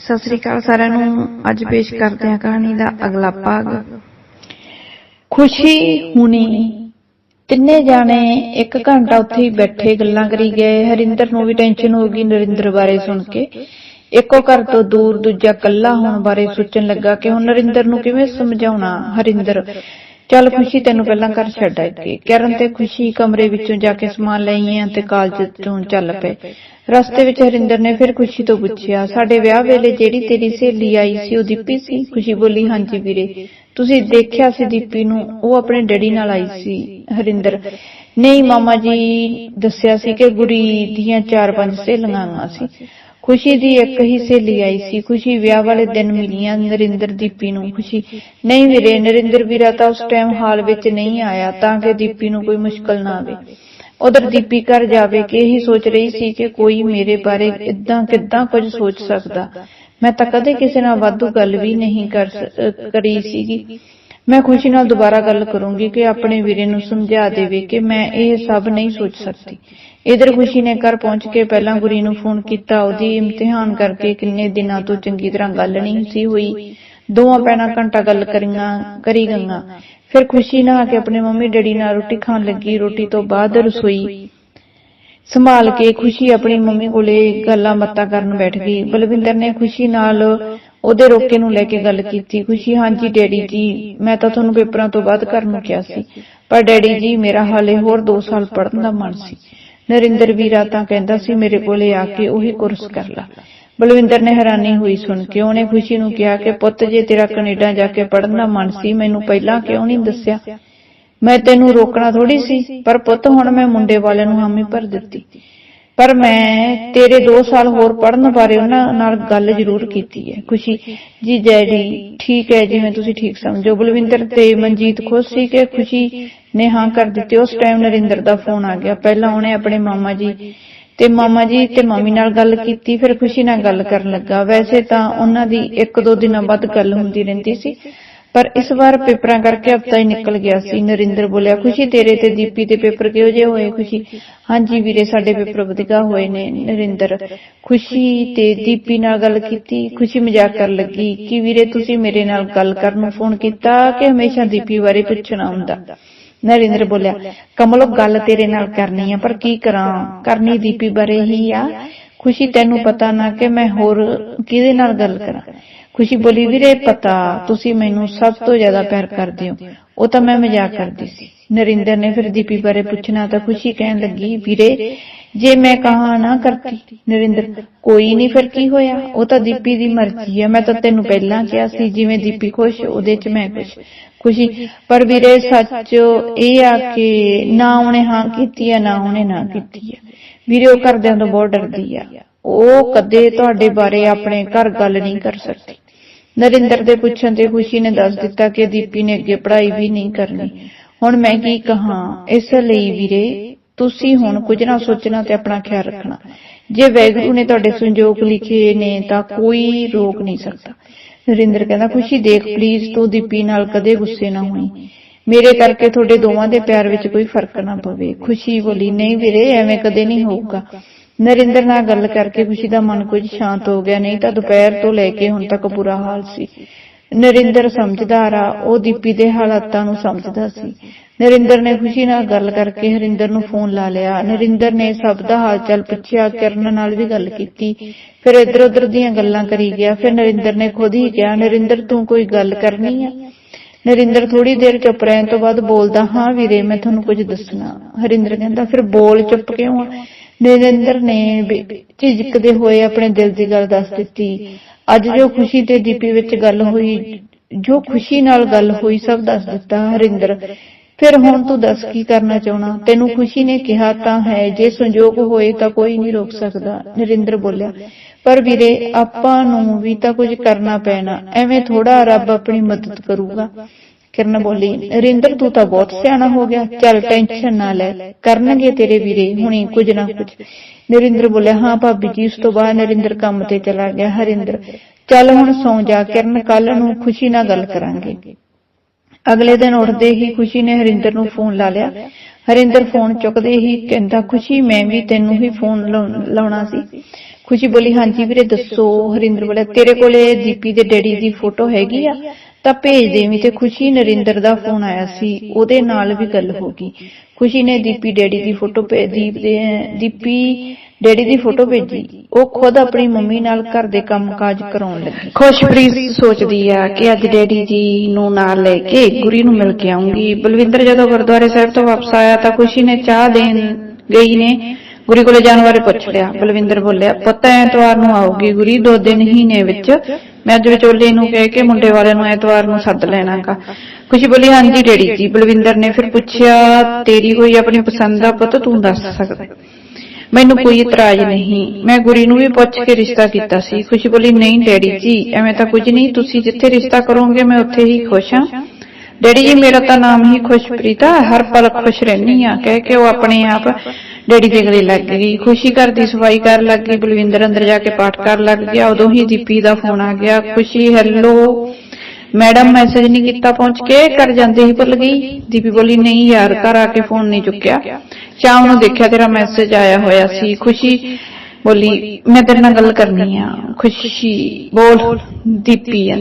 ਸਤਿ ਸ੍ਰੀ ਅਕਾਲ ਸਾਰਿਆਂ ਨੂੰ। ਅੱਜ ਪੇਸ਼ ਕਰਦੇ ਹਾਂ ਕਹਾਣੀ ਦਾ ਅਗਲਾ ਭਾਗ। ਖੁਸ਼ੀ ਹੁਣੀ। ਤਿੰਨੇ ਜਾਣੇ ਇੱਕ ਘੰਟਾ ਉੱਥੇ ਹੀ ਬੈਠੇ ਗੱਲਾਂ ਕਰੀ ਗਏ। ਹਰਿੰਦਰ ਨੂੰ ਵੀ ਟੈਨਸ਼ਨ ਹੋ ਗਈ ਨਰਿੰਦਰ ਬਾਰੇ ਸੁਣ ਕੇ। ਇੱਕੋ ਘਰ ਤੋਂ ਦੂਰ ਦੂਜਾ ਕੱਲਾ ਹੋਣ ਬਾਰੇ ਸੋਚਣ ਲੱਗਾ ਕਿ ਹੁਣ ਨਰਿੰਦਰ ਨੂੰ ਕਿਵੇਂ ਸਮਝਾਉਣਾ। ਹਰਿੰਦਰ ਚੱਲ ਖੁਸ਼ੀ ਤੈਨੂੰ ਪਹਿਲਾਂ ਘਰ ਛੱਡ ਆਏ ਕਰਨ ਤੇ ਖੁਸ਼ੀ ਕਮਰੇ ਵਿੱਚੋਂ ਜਾ ਕੇ ਸਮਾਨ ਲਈਆਂ ਤੇ ਕਾਲਜ ਤੋਂ ਚੱਲ ਪਏ। ਰਸਤੇ ਵਿੱਚ ਹਰਿੰਦਰ ਨੇ ਫਿਰ ਖੁਸ਼ੀ ਤੋਂ ਪੁੱਛਿਆ, ਸਾਡੇ ਵਿਆਹ ਵੇਲੇ ਜਿਹੜੀ ਤੇਰੀ ਸਹੇਲੀ ਆਈ ਸੀ ਉਹ ਦੀਪੀ ਸੀ? ਖੁਸ਼ੀ ਬੋਲੀ, ਹਾਂਜੀ ਵੀਰੇ। ਤੁਸੀਂ ਦੇਖਿਆ ਸੀ ਦੀਪੀ ਨੂੰ, ਉਹ ਆਪਣੇ ਡੈਡੀ ਨਾਲ ਆਈ ਸੀ। ਹਰਿੰਦਰ, ਨਹੀਂ ਮਾਮਾ ਜੀ, ਦੱਸਿਆ ਸੀ ਕਿ ਗੁਰੀ ਦੀਆਂ ਚਾਰ ਪੰਜ ਸਹੇਲੀਆਂ ਸੀ। ਖੁਸ਼ੀ ਦੀ ਇੱਕ ਹੀ ਸਹੇਲੀ ਆਈ ਸੀ, ਖੁਸ਼ੀ ਵਿਆਹ ਵਾਲੇ ਦਿਨ ਮਿਲੀਆਂ ਨਰਿੰਦਰ ਦੀਪੀ ਨੂੰ। ਖੁਸ਼ੀ, ਨਹੀਂ ਵੀਰੇ, ਨਰਿੰਦਰ ਵੀਰਾ ਤਾਂ ਉਸ ਟਾਈਮ ਹਾਲ ਵਿੱਚ ਨਹੀਂ ਆਇਆ, ਤਾਂ ਕਿ ਦੀਪੀ ਨੂੰ ਕੋਈ ਮੁਸ਼ਕਲ ਨਾ ਆਵੇ। ਉਧਰ ਦੀਪੀ ਘਰ ਜਾਵੇ ਕਿ ਇਹੀ ਸੋਚ ਰਹੀ ਸੀ ਕਿ ਕੋਈ ਮੇਰੇ ਬਾਰੇ ਇਦਾਂ ਕਿਦਾਂ ਕੁਝ ਸੋਚ ਸਕਦਾ। ਮੈਂ ਤਾਂ ਕਦੇ ਕਿਸੇ ਨਾਲ ਵਾਧੂ ਗੱਲ ਵੀ ਨਹੀਂ ਕਰ ਕਰੀ ਸੀਗੀ। ਮੈਂ ਖੁਸ਼ੀ ਨਾਲ ਦੁਬਾਰਾ ਗੱਲ ਕਰੂੰਗੀ ਕਿ ਆਪਣੇ ਵੀਰੇ ਨੂੰ ਸਮਝਾ ਦੇਵੇ ਕਿ ਮੈਂ ਇਹ ਸਭ ਨਹੀਂ ਸੋਚ ਸਕਦੀ। ਇਧਰ ਖੁਸ਼ੀ ਨੇ ਘਰ ਪਹੁੰਚ ਕੇ ਪਹਿਲਾਂ ਗੁਰੀ ਨੂੰ ਫੋਨ ਕੀਤਾ। ਉਹਦੀ ਇਮਤਿਹਾਨ ਕਰਕੇ ਕਿੰਨੇ ਦਿਨਾਂ ਤੋਂ ਚੰਗੀ ਤਰ੍ਹਾਂ ਗੱਲ ਨਹੀਂ ਸੀ ਹੋਈ। ਦੋਵਾਂ ਪੈਣਾ ਘੰਟਾ ਗੱਲ ਕਰੀਆਂ, ਕਰੀ ਗਈਆਂ। ਫਿਰ ਖੁਸ਼ੀ ਨਹਾ ਕੇ ਆਪਣੇ ਮੰਮੀ ਡੈਡੀ ਨਾਲ ਰੋਟੀ ਖਾਣ ਲੱਗੀ। ਰੋਟੀ ਤੋਂ ਬਾਅਦ ਰਸੋਈ ਸੰਭਾਲ ਕੇ ਖੁਸ਼ੀ ਆਪਣੀ ਮੰਮੀ ਕੋਲੇ ਗੱਲਾਂ ਬਾਤਾਂ ਕਰਨ ਬੈਠ ਗਈ। ਬਲਵਿੰਦਰ ਨੇ ਖੁਸ਼ੀ ਨਾਲ ਉਹਦੇ ਰੋਕੇ ਨੂੰ ਲੈ ਕੇ ਗੱਲ ਕੀਤੀ। ਖੁਸ਼ੀ, ਹਾਂਜੀ, ਡੈਡੀ ਜੀ, ਮੈਂ ਤਾਂ ਤੁਹਾਨੂੰ ਪੇਪਰਾਂ ਤੋਂ ਬਾਅਦ ਕਰਨ ਨੂੰ ਕਿਹਾ ਸੀ। ਪਰ ਡੈਡੀ ਜੀ, ਮੇਰਾ ਹਾਲੇ ਹੋਰ 2 ਸਾਲ ਪੜ੍ਹਨ ਦਾ ਮਨ ਸੀ। ਨਰਿੰਦਰ ਵੀਰਾ ਤਾਂ ਕਹਿੰਦਾ ਸੀ, ਮੇਰੇ ਕੋਲੇ ਆ ਕੇ ਉਹੀ ਕੋਰਸ ਕਰ ਲਾ। ਬਲਵਿੰਦਰ ਨੇ ਹੈਰਾਨੀ ਹੋਈ ਸੁਣ ਕੇ। ਉਹਨੇ ਖੁਸ਼ੀ ਨੂੰ ਕਿਹਾ ਕਿ, ਪੁੱਤ, ਜੇ ਤੇਰਾ ਕੈਨੇਡਾ ਜਾ ਕੇ ਪੜ੍ਹਨ ਦਾ ਮਨ ਸੀ, ਮੈਨੂੰ ਪਹਿਲਾਂ ਕਿਉਂ ਨਹੀਂ ਦੱਸਿਆ? ਮੈਂ ਤੈਨੂੰ ਰੋਕਣਾ ਥੋੜੀ ਸੀ, ਪਰ ਪੁੱਤ, ਹੁਣ ਮੈਂ ਮੁੰਡੇ ਵਾਲਿਆਂ ਨੂੰ ਹਾਮੀ ਭਰ ਦਿੱਤੀ। ਪਰ ਮੈਂ ਤੇਰੇ 2 ਸਾਲ ਹੋਰ ਪੜਨ ਬਾਰੇ ਉਹਨਾਂ ਨਾਲ ਗੱਲ ਜ਼ਰੂਰ ਕੀਤੀ ਹੈ। ਖੁਸ਼ੀ। ਜੀ ਡੈਡੀ ਠੀਕ ਹੈ ਜਿਵੇਂ ਤੁਸੀਂ ਠੀਕ ਸਮਝੋ। ਬਲਵਿੰਦਰ ਤੇ ਮਨਜੀਤ ਖੁਸ਼ ਸੀ ਕਿ ਖੁਸ਼ੀ ਨੇ ਹਾਂ ਕਰ ਦਿੱਤੀ। ਉਸ ਟਾਈਮ ਨਰਿੰਦਰ ਦਾ ਫੋਨ ਆ ਗਿਆ। ਪਹਿਲਾਂ ਉਹਨੇ ਆਪਣੇ ਮਾਮਾ ਜੀ ਤੇ ਮਾਮਾ ਜੀ ਤੇ ਮਾਮੀ ਨਾਲ ਗੱਲ ਕੀਤੀ, ਫਿਰ ਖੁਸ਼ੀ ਨਾਲ ਗੱਲ ਕਰਨ ਲੱਗਾ। ਵੈਸੇ ਤਾਂ ਉਹਨਾਂ ਦੀ ਇੱਕ ਦੋ ਦਿਨਾਂ ਬਾਅਦ ਗੱਲ ਹੁੰਦੀ ਰਹਿੰਦੀ ਸੀ। ਪਰ ਇਸ ਵਾਰ ਪੇਪਰਾਂ ਕਰਕੇ ਹਫਤਾ ਹੀ ਨਿਕਲ ਗਿਆ ਸੀ। ਨਰਿੰਦਰ ਬੋਲਿਆ, ਖੁਸ਼ੀ ਤੇਰੇ ਤੇ, ਦੀਪੀ ਦੇ ਪੇਪਰ ਕਿਹੋ ਜਿਹੇ ਹੋਏ ਖੁਸ਼ੀ। ਹਾਂਜੀ ਵੀਰੇ, ਸਾਡੇ ਪੇਪਰ ਵਧੀਆ ਹੋਏ ਨੇ, ਨਰਿੰਦਰ। ਖੁਸ਼ੀ ਤੇ ਦੀਪੀ ਨਾਲ ਗੱਲ ਕੀਤੀ, ਖੁਸ਼ੀ ਮਜ਼ਾਕ ਕਰਨ ਲੱਗੀ ਕਿ ਵੀਰੇ, ਤੁਸੀਂ ਮੇਰੇ ਨਾਲ ਗੱਲ ਕਰਨ ਨੂੰ ਫੋਨ ਕੀਤਾ ਕਿ ਹਮੇਸ਼ਾ ਦੀਪੀ ਬਾਰੇ ਪੁੱਛਣਾ ਹੁੰਦਾ? ਨਰਿੰਦਰ ਬੋਲਿਆ, ਕਮਲੋ ਗੱਲ ਤੇਰੇ ਨਾਲ ਕਰਨੀ ਆ, ਪਰ ਕੀ ਕਰਾਂ? ਕਰਨੀ ਦੀਪੀ ਬਾਰੇ ਹੀ ਆ। ਖੁਸ਼ੀ, ਤੈਨੂੰ ਪਤਾ ਨਾ ਕਿ ਮੈਂ ਹੋਰ ਕਿਹਦੇ ਨਾਲ ਗੱਲ ਕਰਾਂ? ਖੁਸ਼ੀ ਬੋਲੀ, ਵੀਰੇ ਪਤਾ, ਤੁਸੀਂ ਮੈਨੂੰ ਸਭ ਤੋਂ ਜ਼ਿਆਦਾ ਪਿਆਰ ਕਰਦੇ ਹੋ। ਉਹ ਤਾਂ ਮੈਂ ਮਜ਼ਾਕ ਕਰਦੀ ਸੀ। ਨਰਿੰਦਰ ਨੇ ਫਿਰ ਦੀਪੀ ਬਾਰੇ ਪੁੱਛਣਾ ਤਾਂ ਖੁਸ਼ੀ ਕਹਿਣ ਲੱਗੀ, ਵੀਰੇ, ਜੇ ਮੈਂ ਕਹਾ ਨਾ ਕਰਤੀ। ਨਰਿੰਦਰ, ਕੋਈ ਨਹੀਂ, ਫਿਰ ਕੀ ਹੋਇਆ? ਉਹ ਤਾਂ ਦੀਪੀ ਦੀ ਮਰਜ਼ੀ ਹੈ ਮੈਂ ਤਾਂ ਤੈਨੂੰ ਪਹਿਲਾਂ ਕਿਹਾ ਸੀ, ਜਿਵੇਂ ਦੀਪੀ ਖੁਸ਼, ਉਹਦੇ 'ਚ ਮੈਂ ਖੁਸ਼। ਖੁਸ਼ੀ, ਪਰ ਵੀਰੇ, ਸੱਚ ਇਹ ਆ ਕਿ ਨਾ ਉਹਨੇ ਹਾਂ ਕੀਤੀ ਹੈ ਨਾ ਉਹਨੇ ਨਾ ਕੀਤੀ ਹੈ ਵੀਰੇ, ਉਹ ਘਰਦਿਆਂ ਤੋਂ ਬਹੁਤ ਡਰਦੀ ਆ। ਉਹ ਕਦੇ ਤੁਹਾਡੇ ਬਾਰੇ ਆਪਣੇ ਘਰ ਗੱਲ ਨਹੀਂ ਕਰ ਸਕਦੀ। ਨਰਿੰਦਰ ਦੇ ਪੁੱਛਣ ਤੇ ਖੁਸ਼ੀ ਨੇ ਦੱਸ ਦਿੱਤਾ ਕਿ ਦੀਪੀ ਨੇ ਅੱਗੇ ਪੜ੍ਹਾਈ ਵੀ ਨਹੀਂ ਕਰਨੀ। ਹੁਣ ਮੈਂ ਕੀ ਕਹਾਂ? ਇਸ ਲਈ ਵੀਰੇ, ਤੁਸੀਂ ਹੁਣ ਕੁਝ ਨਾ ਸੋਚਣਾ ਤੇ ਆਪਣਾ ਖਿਆਲ ਰੱਖਣਾ। ਜੇ ਵੈਗਰੂ ਨੇ ਤੁਹਾਡੇ ਸੰਜੋਗ ਲਿਖੇ ਨੇ ਤਾਂ ਕੋਈ ਰੋਕ ਨਹੀਂ ਸਕਦਾ। ਨਰਿੰਦਰ ਕਹਿੰਦਾ, ਖੁਸ਼ੀ ਦੇਖ ਪਲੀਜ਼ ਤੂੰ ਦੀਪੀ ਨਾਲ ਕਦੇ ਗੁੱਸੇ ਨਾ ਹੋਈ। ਮੇਰੇ ਕਰਕੇ ਤੁਹਾਡੇ ਦੋਵਾਂ ਦੇ ਪਿਆਰ ਵਿੱਚ ਕੋਈ ਫ਼ਰਕ ਨਾ ਪਵੇ। ਖੁਸ਼ੀ ਬੋਲੀ, ਨਹੀਂ ਵੀਰੇ, ਐਵੇਂ ਕਦੇ ਨਹੀਂ ਹੋਊਗਾ। ਨਰਿੰਦਰ ਨਾਲ ਗੱਲ ਕਰਕੇ ਖੁਸ਼ੀ ਦਾ ਮਨ ਕੁਝ ਸ਼ਾਂਤ ਹੋ ਗਿਆ। ਨਹੀਂ ਤਾਂ ਦੁਪਹਿਰ ਤੋਂ ਲੈ ਕੇ ਹੁਣ ਤੱਕ ਬੁਰਾ ਹਾਲ ਸੀ। ਨਰਿੰਦਰ ਸਮਝਦਾਰ ਆ ਉਹ ਦੀਪੀ ਦੇ ਹਾਲਾਤਾਂ ਨੂੰ ਸਮਝਦਾ ਸੀ। ਨਰਿੰਦਰ ਨੇ ਖੁਸ਼ੀ ਨਾਲ ਗੱਲ ਕਰਕੇ ਹਰਿੰਦਰ ਨੂੰ ਫੋਨ ਲਾ ਲਿਆ। ਨਰਿੰਦਰ ਨੇ ਸਭ ਦਾ ਹਾਲ ਚਾਲ ਪੁੱਛਿਆ, ਕਿਰਨ ਨਾਲ ਵੀ ਗੱਲ ਕੀਤੀ। ਫਿਰ ਇਧਰ ਉਧਰ ਦੀਆਂ ਗੱਲਾਂ ਕਰੀ ਗਿਆ। ਫਿਰ ਨਰਿੰਦਰ ਨੇ ਖੁਦ ਹੀ ਕਿਹਾ, ਨਰਿੰਦਰ, ਤੂੰ ਕੋਈ ਗੱਲ ਕਰਨੀ ਆ? ਨਰਿੰਦਰ ਥੋੜੀ ਦੇਰ ਚੁੱਪ ਰਹਿਣ ਤੋਂ ਬਾਅਦ ਬੋਲਦਾ, ਹਾਂ ਵੀਰੇ, ਮੈਂ ਤੁਹਾਨੂੰ ਕੁਝ ਦੱਸਣਾ। ਹਰਿੰਦਰ ਕਹਿੰਦਾ, ਫਿਰ ਬੋਲ ਚੁੱਪ ਕਿਉਂ ਆ? ਨਰਿੰਦਰ ਨੇ ਝਿਜਕਦੇ ਹੋਏ ਆਪਣੇ ਦਿਲ ਦੀ ਗੱਲ ਦੱਸ ਦਿੱਤੀ। ਅੱਜ ਜੋ ਖੁਸ਼ੀ ਤੇ ਦੀਪੀ ਵਿੱਚ ਗੱਲ ਹੋਈ, ਜੋ ਖੁਸ਼ੀ ਨਾਲ ਗੱਲ ਹੋਈ, ਸਭ ਦੱਸ ਦਿੱਤਾ, ਹਰਿੰਦਰ, ਫਿਰ ਹੁਣ ਤੂੰ ਦੱਸ ਕੀ ਕਰਨਾ ਚਾਹਣਾ ਤੈਨੂੰ ਖੁਸ਼ੀ ਨੇ ਕਿਹਾ ਤਾਂ ਹੈ, ਜੇ ਸੰਜੋਗ ਹੋਏ ਤਾਂ ਕੋਈ ਨਹੀਂ ਰੋਕ ਸਕਦਾ, ਨਰਿੰਦਰ ਬੋਲਿਆ। ਪਰ ਵੀਰੇ, ਆਪਾਂ ਨੂੰ ਵੀ ਤਾਂ ਕੁਝ ਕਰਨਾ ਪੈਣਾ, ਐਵੇਂ ਥੋੜਾ ਰੱਬ ਆਪਣੀ ਮਦਦ ਕਰੂਗਾ। ਕਿਰਨ ਬੋਲੀ ਨਰਿੰਦਰ ਤੂੰ ਤਾਂ ਬਹੁਤ ਸਿਆਣਾ ਹੋ ਗਿਆ। ਚੱਲ ਟੈਨਸ਼ਨ ਨਾ ਲੈ। ਕਰਨਗੇ ਤੇਰੇ ਵੀਰੇ, ਹੁਣੀ ਕੁਝ ਨਾ ਕੁਝ। ਨਰਿੰਦਰ ਬੋਲਿਆ, ਹਾਂ ਭਾਬੀ ਜੀ, ਉਸ ਤੋਂ ਬਾਅਦ ਨਰਿੰਦਰ ਕੰਮ ਤੇ ਚਲਾ ਗਿਆ। ਹਰਿੰਦਰ, ਚੱਲ ਹੁਣ ਸੌਂ ਜਾ। ਕਿਰਨ ਕੱਲ ਨੂੰ ਖੁਸ਼ੀ ਨਾਲ ਗੱਲ ਕਰਾਂਗੇ। ਅਗਲੇ ਦਿਨ ਉੱਠਦੇ ਹੀ ਖੁਸ਼ੀ ਨੇ ਹਰਿੰਦਰ ਨੂੰ ਫੋਨ ਲਾ ਲਿਆ। ਹਰਿੰਦਰ ਫੋਨ ਚੁੱਕਦੇ ਹੀ ਕਹਿੰਦਾ, ਖੁਸ਼ੀ, ਮੈਂ ਵੀ ਤੈਨੂੰ ਹੀ ਫੋਨ ਲਾਉਣਾ ਸੀ। ਖੁਸ਼ੀ ਬੋਲੀ, ਹਾਂਜੀ ਵੀਰੇ, ਦੱਸੋ। ਹਰਿੰਦਰ ਬੋਲਿਆ, ਤੇਰੇ ਕੋਲੇ ਦੀਪੀ ਦੇ ਡੈਡੀ ਦੀ ਫੋਟੋ ਹੈਗੀ ਆ? ਤਾਂ ਭੇਜ ਦੇਵੀਂ ਤੇ ਖੁਸ਼ੀ ਨਰਿੰਦਰ ਦਾ ਫੋਨ ਆਇਆ ਸੀ ਉਹਦੇ ਨਾਲ ਵੀ ਗੱਲ ਹੋ ਗਈ। ਖੁਸ਼ੀ ਨੇ ਦੀਪੀ ਡੈਡੀ ਦੀ ਫੋਟੋ ਭੇਜ ਦੀਪ ਦੇ ਦੀਪੀ ਡੈਡੀ ਦੀ ਫੋਟੋ ਭੇਜੀ। ਉਹ ਖੁਦ ਆਪਣੀ ਮੰਮੀ ਨਾਲ ਘਰ ਦੇ ਕੰਮਕਾਜ ਕਰਾਉਣ ਲੱਗੀ। ਖੁਸ਼ਪ੍ਰੀਤ ਸੋਚਦੀ ਆ ਕਿ ਅੱਜ ਡੈਡੀ ਜੀ ਨੂੰ ਨਾਲ ਲੈ ਕੇ ਗੁਰੀ ਨੂੰ ਮਿਲ ਕੇ ਆਉਂਗੀ। ਬਲਵਿੰਦਰ ਜਦੋਂ ਗੁਰਦੁਆਰੇ ਸਾਹਿਬ ਤੋਂ ਵਾਪਸ ਆਇਆ ਤਾਂ ਖੁਸ਼ੀ ਨੇ ਚਾਹ ਦੇਣ ਗਈ ਨੇ। ਗੁਰੀ ਕੋਲੇ ਜਾਣ ਬਾਰੇ ਪੁੱਛ ਲਿਆ, ਬਲਵਿੰਦਰ ਬੋਲਿਆ, ਪੁੱਤ, ਐਤਵਾਰ ਨੂੰ ਆਉਗੀ ਗੁਰੀ, ਦੋ ਦਿਨ ਹੀ ਨੇ ਵਿੱਚ। ਮੈਂ ਅੱਜ ਵਿਚੋਲੇ ਨੂੰ ਕਹਿ ਕੇ ਮੁੰਡੇ ਵਾਲੇ ਨੂੰ ਐਤਵਾਰ ਨੂੰ ਸੱਦ ਲੈਣਾਗਾ। ਖੁਸ਼ੀ ਬੋਲੀ ਹਾਂਜੀ ਡੈਡੀ ਜੀ। ਬਲਵਿੰਦਰ ਨੇ ਫਿਰ ਪੁੱਛਿਆ, ਤੇਰੀ ਕੋਈ ਆਪਣੀ ਪਸੰਦ ਦਾ ਪੁੱਤ? ਤੂੰ ਦੱਸ ਸਕਦਾ ਮੈਨੂੰ ਕੋਈ ਇਤਰਾਜ਼ ਨਹੀਂ। ਮੈਂ ਗੁਰੀ ਨੂੰ ਵੀ ਪੁੱਛ ਕੇ ਰਿਸ਼ਤਾ ਕੀਤਾ ਸੀ। ਖੁਸ਼ੀ ਬੋਲੀ, ਨਹੀਂ ਡੈਡੀ ਜੀ, ਐਵੇਂ ਤਾਂ ਕੁਝ ਨਹੀਂ। ਤੁਸੀਂ ਜਿੱਥੇ ਰਿਸ਼ਤਾ ਕਰੋਗੇ, ਮੈਂ ਉੱਥੇ ਹੀ ਖੁਸ਼ ਹਾਂ। ਡੈਡੀ ਜੀ, ਮੇਰਾ ਤਾਂ ਨਾਮ ਹੀ ਖੁਸ਼ਪ੍ਰੀਤ ਹਰ ਪਲ ਖੁਸ਼ ਰਹਿਣੀ ਆ ਕਹਿ ਕੇ ਉਹ ਆਪਣੇ ਆਪ ਡੈਡੀ ਦੇ ਲੱਗ ਗਈ, ਖੁਸ਼ੀ ਘਰ ਦੀ ਸਫ਼ਾਈ ਕਰਨ ਲੱਗ ਗਈ, ਬਲਵਿੰਦਰ ਅੰਦਰ ਜਾ ਕੇ ਪਾਠ ਕਰਨ ਲੱਗ ਗਿਆ, ਉਦੋਂ ਹੀ ਦੀਪੀ ਦਾ ਫੋਨ ਆ ਗਿਆ, ਖੁਸ਼ੀ ਹੈਲੋ ਮੈਡਮ ਮੈਸੇਜ ਨਹੀਂ ਕੀਤਾ, ਪਹੁੰਚ ਕੇ ਘਰ ਜਾਂਦੇ ਹੀ ਭੁੱਲ ਗਈ। ਦੀਪੀ ਬੋਲੀ, ਨਹੀਂ ਯਾਰ, ਘਰ ਆ ਕੇ ਫੋਨ ਨਹੀਂ ਚੁੱਕਿਆ। ਸ਼ਾਮ ਨੂੰ ਦੇਖਿਆ ਤੇਰਾ ਮੈਸੇਜ ਆਇਆ ਹੋਇਆ ਸੀ, ਖੁਸ਼ੀ ਬੋਲੀ, ਮੈਂ ਤੇਰੇ ਨਾਲ ਗੱਲ ਕਰਨੀ ਆ। ਖੁਸ਼ੀ ਬੋਲ, ਦੀਪੀ ਆ।